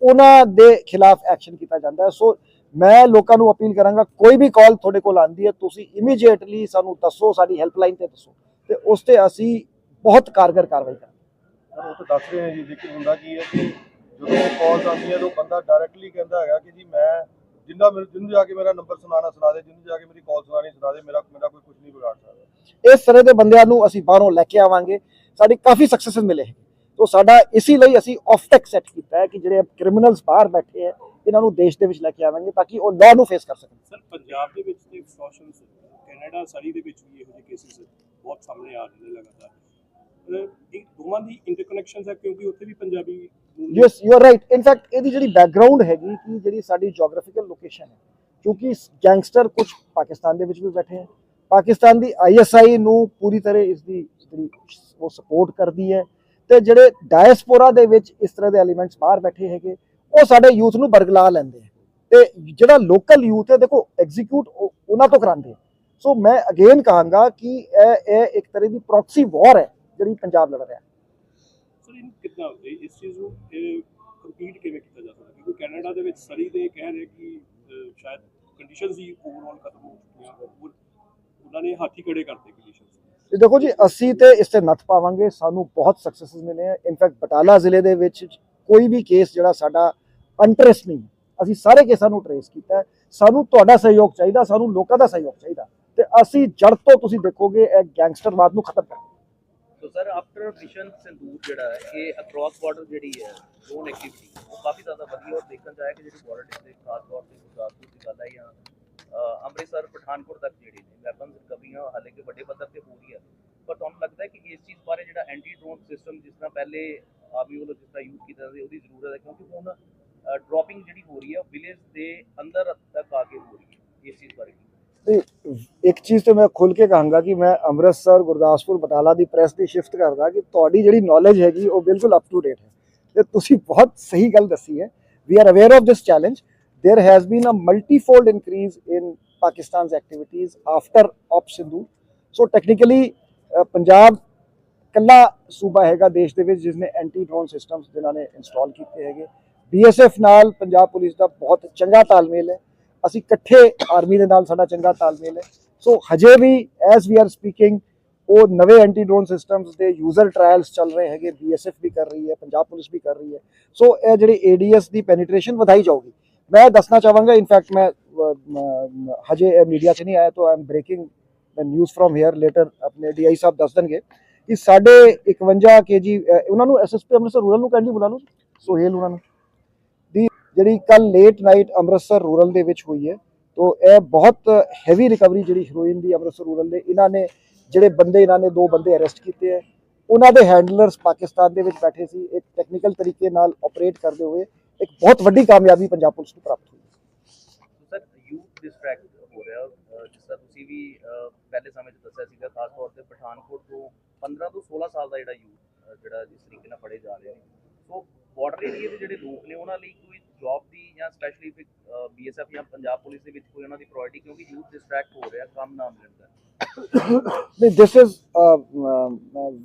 ਉਹਨਾਂ ਦੇ ਖਿਲਾਫ ਐਕਸ਼ਨ ਕੀਤਾ ਜਾਂਦਾ ਹੈ। ਸੋ ਮੈਂ ਲੋਕਾਂ ਨੂੰ ਅਪੀਲ ਕਰਾਂਗਾ, ਕੋਈ ਵੀ ਕਾਲ ਤੁਹਾਡੇ ਕੋਲ ਆਂਦੀ ਹੈ, ਤੁਸੀਂ ਇਮੀਡੀਏਟਲੀ ਸਾਨੂੰ ਦੱਸੋ, ਸਾਡੀ ਹੈਲਪਲਾਈਨ ਤੇ ਦੱਸੋ। ਤੇ ਉਸ ਤੇ ਅਸੀਂ ਬਹੁਤ ਕਾਰਗਰ ਕਾਰਵਾਈ ਕਰਾਂਗੇ। ਪਰ ਉਹ ਤਾਂ ਦੱਸ ਰਹੇ ਨੇ ਜੀ, ਲੇਕਿਨ ਹੁੰਦਾ ਕੀ ਹੈ ਕਿ ਜਦੋਂ ਕਾਲਸ ਆਉਂਦੀਆਂ ਤਾਂ ਬੰਦਾ ਡਾਇਰੈਕਟਲੀ ਕਹਿੰਦਾ ਹੈਗਾ ਕਿ ਜੀ, ਮੈਂ ਜਿੰਨਾ ਮੈਨੂੰ ਜਿਹਨੂੰ ਜਾ ਕੇ ਮੇਰਾ ਨੰਬਰ ਸੁਣਾਣਾ ਸੁਣਾ ਦੇ ਜਿਹਨੂੰ ਜਾ ਕੇ ਮੇਰੀ ਕਾਲ ਸੁਣਾਣੀ ਸੁਣਾ ਦੇ ਮੇਰਾ ਮੇਰਾ ਕੋਈ ਕੁਝ ਨਹੀਂ ਵਿਗਾੜ ਸਕਦਾ। ਇਸ ਤਰ੍ਹਾਂ ਦੇ ਬੰਦਿਆਂ ਨੂੰ ਅਸੀਂ ਬਾਹਰੋਂ ਲੈ ਕੇ ਆਵਾਂਗੇ। ਸਾਡੀ ਕਾਫੀ ਸਕਸੈਸ ਮਿਲੇ ਹੈ ਤੋਂ ਸਾਡਾ ਇਸੇ ਲਈ ਅਸੀਂ ਆਫਟੈਕ ਸੈੱਟ ਕੀਤਾ ਹੈ ਕਿ ਜਿਹੜੇ ਕ੍ਰਿਮੀਨਲਸ ਬਾਹਰ ਬੈਠੇ ਹੈ ਇਹਨਾਂ ਨੂੰ ਦੇਸ਼ ਦੇ ਵਿੱਚ ਲੈ ਕੇ ਆਵਾਂਗੇ ਤਾਂ ਕਿ ਉਹ ਲਾਅ ਨੂੰ ਫੇਸ ਕਰ ਸਕਣ। ਸਰ ਪੰਜਾਬ ਦੇ ਵਿੱਚ ਤੇ ਐਕਸਟੋਰਸ਼ਨ ਕੈਨੇਡਾ ਸਰੀ ਦੇ ਵਿੱਚ ਵੀ ਇਹੋ ਜਿਹੇ ਕੇਸਿਸ ਬਹੁਤ ਸਾਹਮਣੇ ਆ ਰਹੇ ਨੇ ਲਗਾਤਾਰ। ਇਹ ਦੋਵਾਂ ਦੀ ਇੰਟਰਕਨੈਕਸ਼ਨਸ ਹੈ ਕਿਉਂਕਿ ਉੱਥੇ ਵੀ Punjabi yes you are right in fact ਇਹਦੀ ਜਿਹੜੀ ਬੈਕਗ੍ਰਾਉਂਡ ਹੈਗੀ ਕਿ ਜਿਹੜੀ ਸਾਡੀ ਜੀਓਗ੍ਰਾਫੀਕਲ ਲੋਕੇਸ਼ਨ ਹੈ। ਕਿਉਂਕਿ ਗੈਂਗਸਟਰ ਕੁਝ ਪਾਕਿਸਤਾਨ ਦੇ ਵਿੱਚ ਵੀ ਬੈਠੇ ਹੈ। ਪਾਕਿਸਤਾਨ ਦੀ ਆਈਐਸਆਈ ਨੂੰ ਪੂਰੀ ਤਰ੍ਹਾਂ ਇਸ ਦੀ ਉਹ ਸਪੋਰਟ ਕਰਦੀ ਹੈ। ਤੇ ਜਿਹੜੇ ਡਾਇਸਪੋਰਾ ਦੇ ਵਿੱਚ ਇਸ ਤਰ੍ਹਾਂ ਦੇ ਐਲੀਮੈਂਟਸ ਬਾਹਰ ਬੈਠੇ ਹੈਗੇ, ਉਹ ਸਾਡੇ ਯੂਥ ਨੂੰ ਬਰਗਲਾ ਲੈਂਦੇ ਤੇ ਜਿਹੜਾ ਲੋਕਲ ਯੂਥ ਹੈ, ਦੇਖੋ ਐਗਜ਼ੀਕਿਊਟ ਉਹਨਾਂ ਤੋਂ ਕਰਾਉਂਦੇ ਸੋ ਮੈਂ ਅਗੇਨ ਕਹਾਂਗਾ ਕਿ ਇਹ ਇਹ ਇੱਕ ਤਰ੍ਹਾਂ ਦੀ ਪ੍ਰੋਕਸੀ ਵਾਰ ਹੈ, ਜਿਹੜੀ ਪੰਜਾਬ ਲੜ ਰਿਹਾ ਸਰ ਇਹਨੂੰ ਕਿੱਦਾਂ ਇਸ ਚੀਜ਼ ਨੂੰ ਕੰਪਲੀਟ ਕਿਵੇਂ ਕੀਤਾ ਜਾ ਸਕਦਾ ਕਿਉਂਕਿ ਕੈਨੇਡਾ ਦੇ ਵਿੱਚ ਸਰੀ ਦੇ ਕਹਿ ਰਹੇ ਕਿ ਸ਼ਾਇਦ ਕੰਡੀਸ਼ਨਸ ਹੀ ਓਵਰਆਲ ਖਤਮ ਹੋ ਚੁੱਕੀਆਂ ਉਹਨਾਂ ਨੇ ਹਾਥੀ ਖੜੇ ਕਰਤੇ ਕੰਡੀਸ਼ਨਸ ਦੇਖੋ ਜੀ, ਅਸੀਂ ਤੇ ਇਸ ਤੇ ਨੱਥ ਪਾਵਾਂਗੇ, ਸਾਨੂੰ ਬਹੁਤ ਸਕਸੈਸਸ ਮਿਲੇ ਆ। ਇਨਫੈਕਟ ਬਟਾਲਾ ਜ਼ਿਲ੍ਹੇ ਦੇ ਵਿੱਚ ਕੋਈ ਵੀ ਕੇਸ ਜਿਹੜਾ ਸਾਡਾ ਅਨਟਰੈਸ ਨਹੀਂ ਅਸੀਂ ਸਾਰੇ ਕੇਸਾਂ ਨੂੰ ਟਰੇਸ ਕੀਤਾ ਸਾਨੂੰ ਤੁਹਾਡਾ ਸਹਿਯੋਗ ਚਾਹੀਦਾ, ਸਾਨੂੰ ਲੋਕਾਂ ਦਾ ਸਹਿਯੋਗ ਚਾਹੀਦਾ। ਤੇ ਅਸੀਂ ਜੜ ਤੋਂ ਤੁਸੀਂ ਦੇਖੋਗੇ, ਇਹ ਗੈਂਗਸਟਰਵਾਦ ਨੂੰ ਖਤਮ ਕਰਾਂਗੇ so sir after Mission Sindoor ਜਿਹੜਾ ਹੈ ਇਹ ਅਕ੍ਰੋਸ ਬਾਰਡਰ ਜਿਹੜੀ ਹੈ ਜ਼ੋਨ ਐਕਟੀਵਿਟੀ ਉਹ ਕਾਫੀ ਜ਼ਿਆਦਾ ਵਧੀਆ ਔਰ ਦੇਖਣ ਚ ਆਇਆ ਕਿ ਜਿਹੜੀ ਬਾਰਡਰ ਡਿਸਟ੍ਰਿਕਟ ਖਾਸ ਤੌਰ ਤੇ ਗੁਰਦਾਸਪੁਰ ਦੀ ਗੱਲ ਹੈ ਜਾਂ ਅਹ, ਅੰਮ੍ਰਿਤਸਰ ਪਠਾਨਕੋਟ ਤੱਕ ਜਿਹੜੀ ਨੇ ਵੈਪਨਸ ਰਿਕਵਰੀਆਂ ਹਾਲਾਂਕਿ ਵੱਡੇ ਪੱਧਰ ਤੇ ਹੋ ਰਹੀ ਹੈ ਪਰ ਤੁਹਾਨੂੰ ਲੱਗਦਾ ਹੈ ਕਿ ਇਸ ਚੀਜ਼ ਬਾਰੇ ਜਿਹੜਾ ਐਂਟੀ ਡਰੋਨ ਸਿਸਟਮ ਜਿਸ ਤਰ੍ਹਾਂ ਪਹਿਲੇ ਆਰਮੀ ਵੱਲੋਂ ਜਿਸ ਤਰ੍ਹਾਂ ਯੂਜ਼ ਕੀਤਾ ਜਾਂਦਾ ਸੀ ਉਹਦੀ ਜ਼ਰੂਰਤ ਹੈ ਕਿਉਂਕਿ ਹੁਣ ਡ੍ਰੌਪਿੰਗ ਜਿਹੜੀ ਹੋ ਰਹੀ ਹੈ ਵਿਲੇਜ ਦੇ ਅੰਦਰ ਤੱਕ ਆ ਕੇ ਹੋ ਰਹੀ ਹੈ ਇਸ ਚੀਜ਼ ਬਾਰੇ ਤੇ ਇੱਕ ਚੀਜ਼ ਤੇ ਮੈਂ ਖੁੱਲ ਕੇ ਕਹਾਂਗਾ ਕਿ ਮੈਂ ਅੰਮ੍ਰਿਤਸਰ ਗੁਰਦਾਸਪੁਰ ਬਟਾਲਾ ਦੀ ਪ੍ਰੈਸ ਦੀ ਸ਼ਿਫਟ ਕਰਦਾ ਕਿ ਤੁਹਾਡੀ ਜਿਹੜੀ ਨੌਲੇਜ ਹੈਗੀ ਉਹ ਬਿਲਕੁਲ ਅਪ ਟੂ ਡੇਟ ਹੈ ਤੇ ਤੁਸੀਂ ਬਹੁਤ ਸਹੀ ਗੱਲ ਦੱਸੀ ਹੈ we are aware of this challenge there has been a multifold increase in Pakistan's activities after Op Sindhu. So technically, uh, Punjab ਕੱਲਾ ਸੂਬਾ ਹੈਗਾ ਦੇਸ਼ ਦੇ ਵਿੱਚ ਜਿਸ ਨੇ ਐਂਟੀ ਡਰੋਨ ਸਿਸਟਮਸ ਜਿਨ੍ਹਾਂ ਨੇ ਇੰਸਟਾਲ ਕੀਤੇ ਹੈਗੇ ਬੀਐਸਐਫ ਨਾਲ ਪੰਜਾਬ ਪੁਲਿਸ ਦਾ ਬਹੁਤ ਚੰਗਾ ਤਾਲਮੇਲ ਹੈ ਅਸੀਂ ਇਕੱਠੇ ਆਰਮੀ ਦੇ ਨਾਲ ਸਾਡਾ ਚੰਗਾ ਤਾਲਮੇਲ ਹੈ। ਸੋ ਹਜੇ ਵੀ ਐਸ ਵੀ ਆਰ ਸਪੀਕਿੰਗ ਉਹ ਨਵੇਂ ਐਂਟੀ ਡਰੋਨ ਸਿਸਟਮਸ ਦੇ ਯੂਜ਼ਰ ਟ੍ਰਾਇਲਸ ਚੱਲ ਰਹੇ ਹੈਗੇ ਬੀਐਸਐਫ ਵੀ ਕਰ ਰਹੀ ਹੈ, ਪੰਜਾਬ ਪੁਲਿਸ ਵੀ ਕਰ ਰਹੀ ਹੈ। ਸੋ ਇਹ ਜਿਹੜੀ ਏਡੀਐਸ ਦੀ ਪੈਨੀਟ੍ਰੇਸ਼ਨ ਵਧਾਈ ਜਾਊਗੀ। ਮੈਂ ਦੱਸਣਾ ਚਾਹਾਂਗਾ ਇਨਫੈਕਟ ਮੈਂ ਹਜੇ ਇਹ ਮੀਡੀਆ 'ਚ ਨਹੀਂ ਆਇਆ, ਤਾਂ I am breaking the news from here later ਆਪਣੇ ਡੀਆਈ ਸਾਹਿਬ ਦੱਸ ਦੇਣਗੇ ਕਿ ਸਾਡੇ 51 ਕੇਜੀ ਉਹਨਾਂ ਨੂੰ ਐਸਐਸਪੀ ਅੰਮ੍ਰਿਤਸਰ ਰੂਰਲ ਨੂੰ ਕਹਿੰਦੀ ਬੁਲਾ ਲਓ। ਸੋਹੇਲ ਉਹਨਾਂ ਨੂੰ। ਜਿਹੜੀ ਕੱਲ ਲੇਟ ਨਾਈਟ ਅੰਮ੍ਰਿਤਸਰ ਰੂਰਲ ਦੇ ਵਿੱਚ ਹੋਈ ਹੈ, ਤੋ ਇਹ ਬਹੁਤ ਹੈਵੀ ਰਿਕਵਰੀ ਜਿਹੜੀ ਹੀਰੋਇਨ ਦੀ ਅੰਮ੍ਰਿਤਸਰ ਰੂਰਲ ਦੇ, ਇਹਨਾਂ ਨੇ ਜਿਹੜੇ ਬੰਦੇ, ਇਹਨਾਂ ਨੇ ਦੋ ਬੰਦੇ ਅਰੈਸਟ ਕੀਤੇ ਹੈ। ਉਹਨਾਂ ਦੇ ਹੈਂਡਲਰਸ ਪਾਕਿਸਤਾਨ ਦੇ ਵਿੱਚ ਬੈਠੇ ਸੀ, ਇੱਕ ਟੈਕਨੀਕਲ ਤਰੀਕੇ ਨਾਲ ਆਪਰੇਟ ਕਰਦੇ ਹੋਏ, ਇੱਕ ਬਹੁਤ ਵੱਡੀ ਕਾਮਯਾਬੀ ਪੰਜਾਬ ਪੁਲਿਸ ਨੂੰ ਪ੍ਰਾਪਤ ਹੋਈ। ਸਰ ਯੂਥ ਡਿਸਟਰੈਕਟ ਹੋ ਰਿਹਾ ਜਿਸ ਤਰ੍ਹਾਂ ਤੁਸੀਂ ਵੀ ਪਹਿਲੇ ਸਮੇਂ 'ਚ ਦੱਸਿਆ ਸੀਗਾ, ਖਾਸ ਤੌਰ ਤੇ ਪਠਾਨਕੋਟ ਤੋਂ 15 ਤੋਂ 16 ਸਾਲ ਦਾ ਜਿਹੜਾ ਯੂਥ ਜਿਹੜਾ ਜਿਸ ਤਰੀਕੇ ਨਾਲ ਫੜੇ ਜਾ ਰਹੇ ਨੇ। ਸੋ ਬਾਰਡਰ ਏਰੀਏ ਦੇ ਜਿਹੜੇ ਲੋਕ ਨੇ, ਉਹਨਾਂ ਲਈ ਕੋਈ ਜੌਬ ਦੀ ਜਾਂ ਸਪੈਸ਼ਲੀ ਬੀਐਸਐਫ ਜਾਂ ਪੰਜਾਬ ਪੁਲਿਸ ਦੇ ਵਿੱਚ ਕੋਈ ਉਹਨਾਂ ਦੀ ਪ੍ਰਾਇੋਰਟੀ ਕਿਉਂਕਿ ਯੂਥ ਡਿਸਟਰੈਕਟ ਹੋ ਰਿਹਾ, ਕੰਮ ਨਾ ਮਿਲਣ ਦਾ। ਨਹੀਂ this is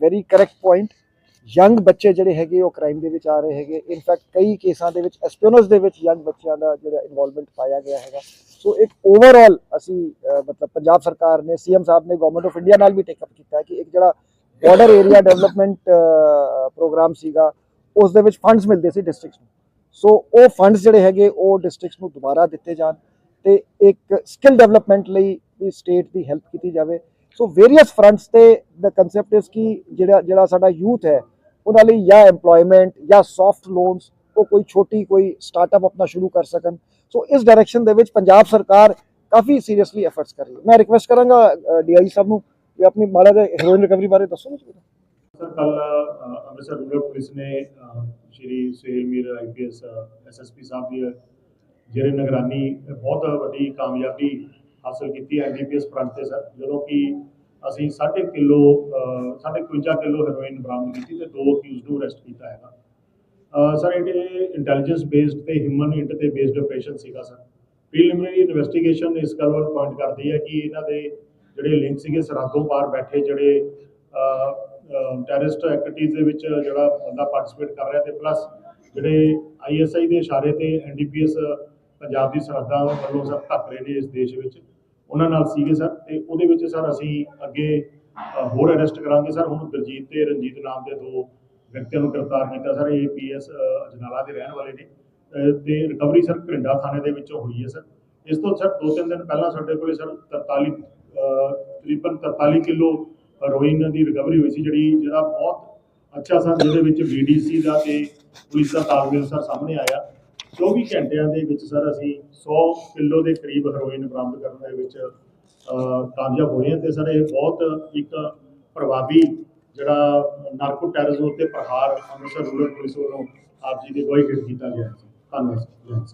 very correct point young ਬੱਚੇ ਜਿਹੜੇ ਹੈਗੇ, ਉਹ ਕ੍ਰਾਈਮ ਦੇ ਵਿੱਚ ਆ ਰਹੇ ਹੈਗੇ। ਇਨਫੈਕਟ ਕਈ ਕੇਸਾਂ ਦੇ ਵਿੱਚ ਐਸਪੀਓਨਸ ਦੇ ਵਿੱਚ ਯੰਗ ਬੱਚਿਆਂ ਦਾ ਜਿਹੜਾ ਇਨਵੋਲਵਮੈਂਟ ਪਾਇਆ ਗਿਆ ਹੈਗਾ। ਸੋ ਇੱਕ ਓਵਰਆਲ ਅਸੀਂ ਮਤਲਬ ਪੰਜਾਬ ਸਰਕਾਰ ਨੇ ਸੀਐਮ ਸਾਹਿਬ ਨੇ ਗਵਰਨਮੈਂਟ ਆਫ ਇੰਡੀਆ ਨਾਲ ਵੀ ਟੇਕ ਅਪ ਕੀਤਾ ਕਿ ਇੱਕ ਜਿਹੜਾ ਬਾਰਡਰ ਏਰੀਆ ਡਿਵੈਲਪਮੈਂਟ ਪ੍ਰੋਗਰਾਮ ਸੀਗਾ, ਉਸ ਦੇ ਵਿੱਚ ਫੰਡਸ ਮਿਲਦੇ ਸੀ ਡਿਸਟ੍ਰਿਕਟਸ ਨੂੰ। ਸੋ ਉਹ ਫੰਡਸ ਜਿਹੜੇ ਹੈਗੇ, ਉਹ ਡਿਸਟ੍ਰਿਕਟਸ ਨੂੰ ਦੁਬਾਰਾ ਦਿੱਤੇ ਜਾਣ ਤੇ ਇੱਕ ਸਕਿੱਲ ਡਿਵੈਲਪਮੈਂਟ ਲਈ ਵੀ ਸਟੇਟ ਦੀ ਹੈਲਪ ਕੀਤੀ ਜਾਵੇ। ਸੋ ਵੇਰੀਅਸ ਫਰੰਟਸ ਤੇ ਦ ਕਨਸੈਪਟ ਇਜ਼ ਕਿ ਜਿਹੜਾ ਜਿਹੜਾ ਸਾਡਾ ਯੂਥ ਹੈ, ਉਹਨਾਂ ਲਈ ਜਾਂ EMPLOYMENT ਜਾਂ ਸੌਫਟ ਲੋਨਸ ਉਹ ਕੋਈ ਛੋਟੀ ਕੋਈ ਸਟਾਰਟਅਪ ਆਪਣਾ ਸ਼ੁਰੂ ਕਰ ਸਕਣ। ਸੋ ਇਸ ਡਾਇਰੈਕਸ਼ਨ ਦੇ ਵਿੱਚ ਪੰਜਾਬ ਸਰਕਾਰ ਕਾਫੀ ਸੀਰੀਅਸਲੀ ਐਫਰਟਸ ਕਰ ਰਹੀ ਹੈ। ਮੈਂ ਰਿਕਵੈਸਟ ਕਰਾਂਗਾ ਡੀਆਈ ਸਾਹਿਬ ਨੂੰ ਕਿ ਆਪਣੀ ਮਾੜਾ ਜਿਹਾ ਹੀਰੋਇਨ ਰਿਕਵਰੀ ਬਾਰੇ ਦੱਸੋ ਮੁਝੇ ਸਰ ਕੱਲ ਅੰਮ੍ਰਿਤਸਰ ਰੂਰਲ ਪੁਲਿਸ ਨੇ ਅ, ਸ਼੍ਰੀ ਸੁਹੇਲ ਮੀਰ ਆਈਪੀਐਸ ਐਸਐਸਪੀ ਸਾਹਿਬ ਦੀ ਜਿਹੜੇ ਨਿਗਰਾਨੀ ਬਹੁਤ ਵੱਡੀ ਕਾਮਯਾਬੀ ਹਾਸਲ ਕੀਤੀ ਹੈ ਐਨਡੀਪੀਐਸ ਫਰੰਟ ਤੇ ਸਰ। ਜਦੋਂ ਕਿ ਅਸੀਂ 6.5 ਕਿਲੋ ਅ, ਸਾਢੇ 51 ਕਿਲੋ ਹੈਰੋਇਨ ਬਰਾਮਦ ਕੀਤੀ ਤੇ ਦੋ ਅਕਿਊਜ਼ਡ ਨੂੰ ਅਰੈਸਟ ਕੀਤਾ ਹੈਗਾ। ਸਰ ਇਹ ਇੰਟੈਲੀਜੈਂਸ ਬੇਸਡ ਤੇ ਹਿਊਮਨ ਇੰਟ ਤੇ ਬੇਸਡ ਆਪਰੇਸ਼ਨ ਸੀਗਾ ਸਰ। ਪ੍ਰੀਲਿਮਿਨਰੀ ਇਨਵੈਸਟੀਗੇਸ਼ਨ ਇਸ ਗੱਲ ਵੱਲ ਪੁਆਇੰਟ ਕਰਦੀ ਹੈ ਕਿ ਇਹਨਾਂ ਦੇ ਜਿਹੜੇ ਲਿੰਕ ਸੀਗੇ ਸਰਹੱਦੋਂ ਪਾਰ ਬੈਠੇ ਜਿਹੜੇ ਟੈਰਰਿਸਟ ਐਕਟੀਵਿਟੀਜ਼ ਦੇ ਵਿੱਚ ਜਿਹੜਾ ਬੰਦਾ ਪਾਰਟਿਸਿਪੇਟ ਕਰ ਰਿਹਾ ਤੇ ਪਲੱਸ ਜਿਹੜੇ ਆਈਐਸਆਈ ਦੇ ਇਸ਼ਾਰੇ ਤੇ ਐਨਡੀਪੀਐਸ ਪੰਜਾਬ ਦੀ ਸਰਹੱਦਾਂ ਵੱਲੋਂ ਸਰ ਧੱਕ ਰਹੇ ਨੇ ਇਸ ਦੇਸ਼ ਵਿੱਚ। ਉਹਨਾਂ ਨਾਲ ਸੀਗੇ ਸਰ ਤੇ ਉਹਦੇ ਵਿੱਚ ਸਰ ਅਸੀਂ ਅੱਗੇ ਹੋਰ ਅਰੈਸਟ ਕਰਾਂਗੇ ਸਰ। ਹੁਣ ਗੁਰਜੀਤ ਤੇ ਰਣਜੀਤ ਨਾਮ ਦੇ ਦੋ ਵਿਅਕਤੀਆਂ ਨੂੰ ਗ੍ਰਿਫਤਾਰ ਕੀਤਾ ਸਰ। ਇਹ ਪੀਐਸ ਅਜਨਾਲਾ ਦੇ ਰਹਿਣ ਵਾਲੇ ਨੇ। ਅ, ਤੇ ਰਿਕਵਰੀ ਸਰ ਘਰਿੰਡਾ ਥਾਣੇ ਦੇ ਵਿੱਚੋਂ ਹੋਈ ਹੈ ਸਰ। ਇਸ ਤੋਂ ਸਰ ਦੋ ਤਿੰਨ ਦਿਨ ਪਹਿਲਾਂ ਸਾਡੇ ਕੋਲੇ ਸਰ 43 ਤਕਰੀਬਨ 43 ਕਿਲੋ ਹੈਰੋਇਨ ਦੀ ਰਿਕਵਰੀ ਹੋਈ ਸੀ ਜਿਹੜੀ ਜਿਹੜਾ ਬਹੁਤ ਅੱਛਾ ਸਰ ਜਿਹਦੇ ਵਿੱਚ ਬੀਡੀਸੀ ਦਾ ਤੇ ਪੁਲਿਸ ਦਾ ਤਾਲਮੇਲ ਸਰ ਸਾਹਮਣੇ ਆਇਆ। 24 ਘੰਟਿਆਂ ਦੇ ਵਿੱਚ ਸਰ ਅਸੀਂ 100 ਕਿਲੋ ਦੇ ਕਰੀਬ ਹੈਰੋਇਨ ਬਰਾਮਦ ਕਰਨ ਦੇ ਵਿੱਚ ਅ, ਕਾਮਯਾਬ ਹੋਏ ਹਾਂ ਤੇ ਸਰ ਇਹ ਬਹੁਤ ਇੱਕ ਪ੍ਰਭਾਵੀ ਜਿਹੜਾ ਨਾਰਕੋ ਟੈਰਰਿਜ਼ਮ ਉੱਤੇ ਪ੍ਰਹਾਰ ਅੰਮ੍ਰਿਤਸਰ ਰੂਰਲ ਪੁਲਿਸ ਵੱਲੋਂ ਆਪ ਜੀ ਦੇ ਗਵਾਹੀ ਕੀਤਾ ਗਿਆ। ਸੀ ਧੰਨਵਾਦ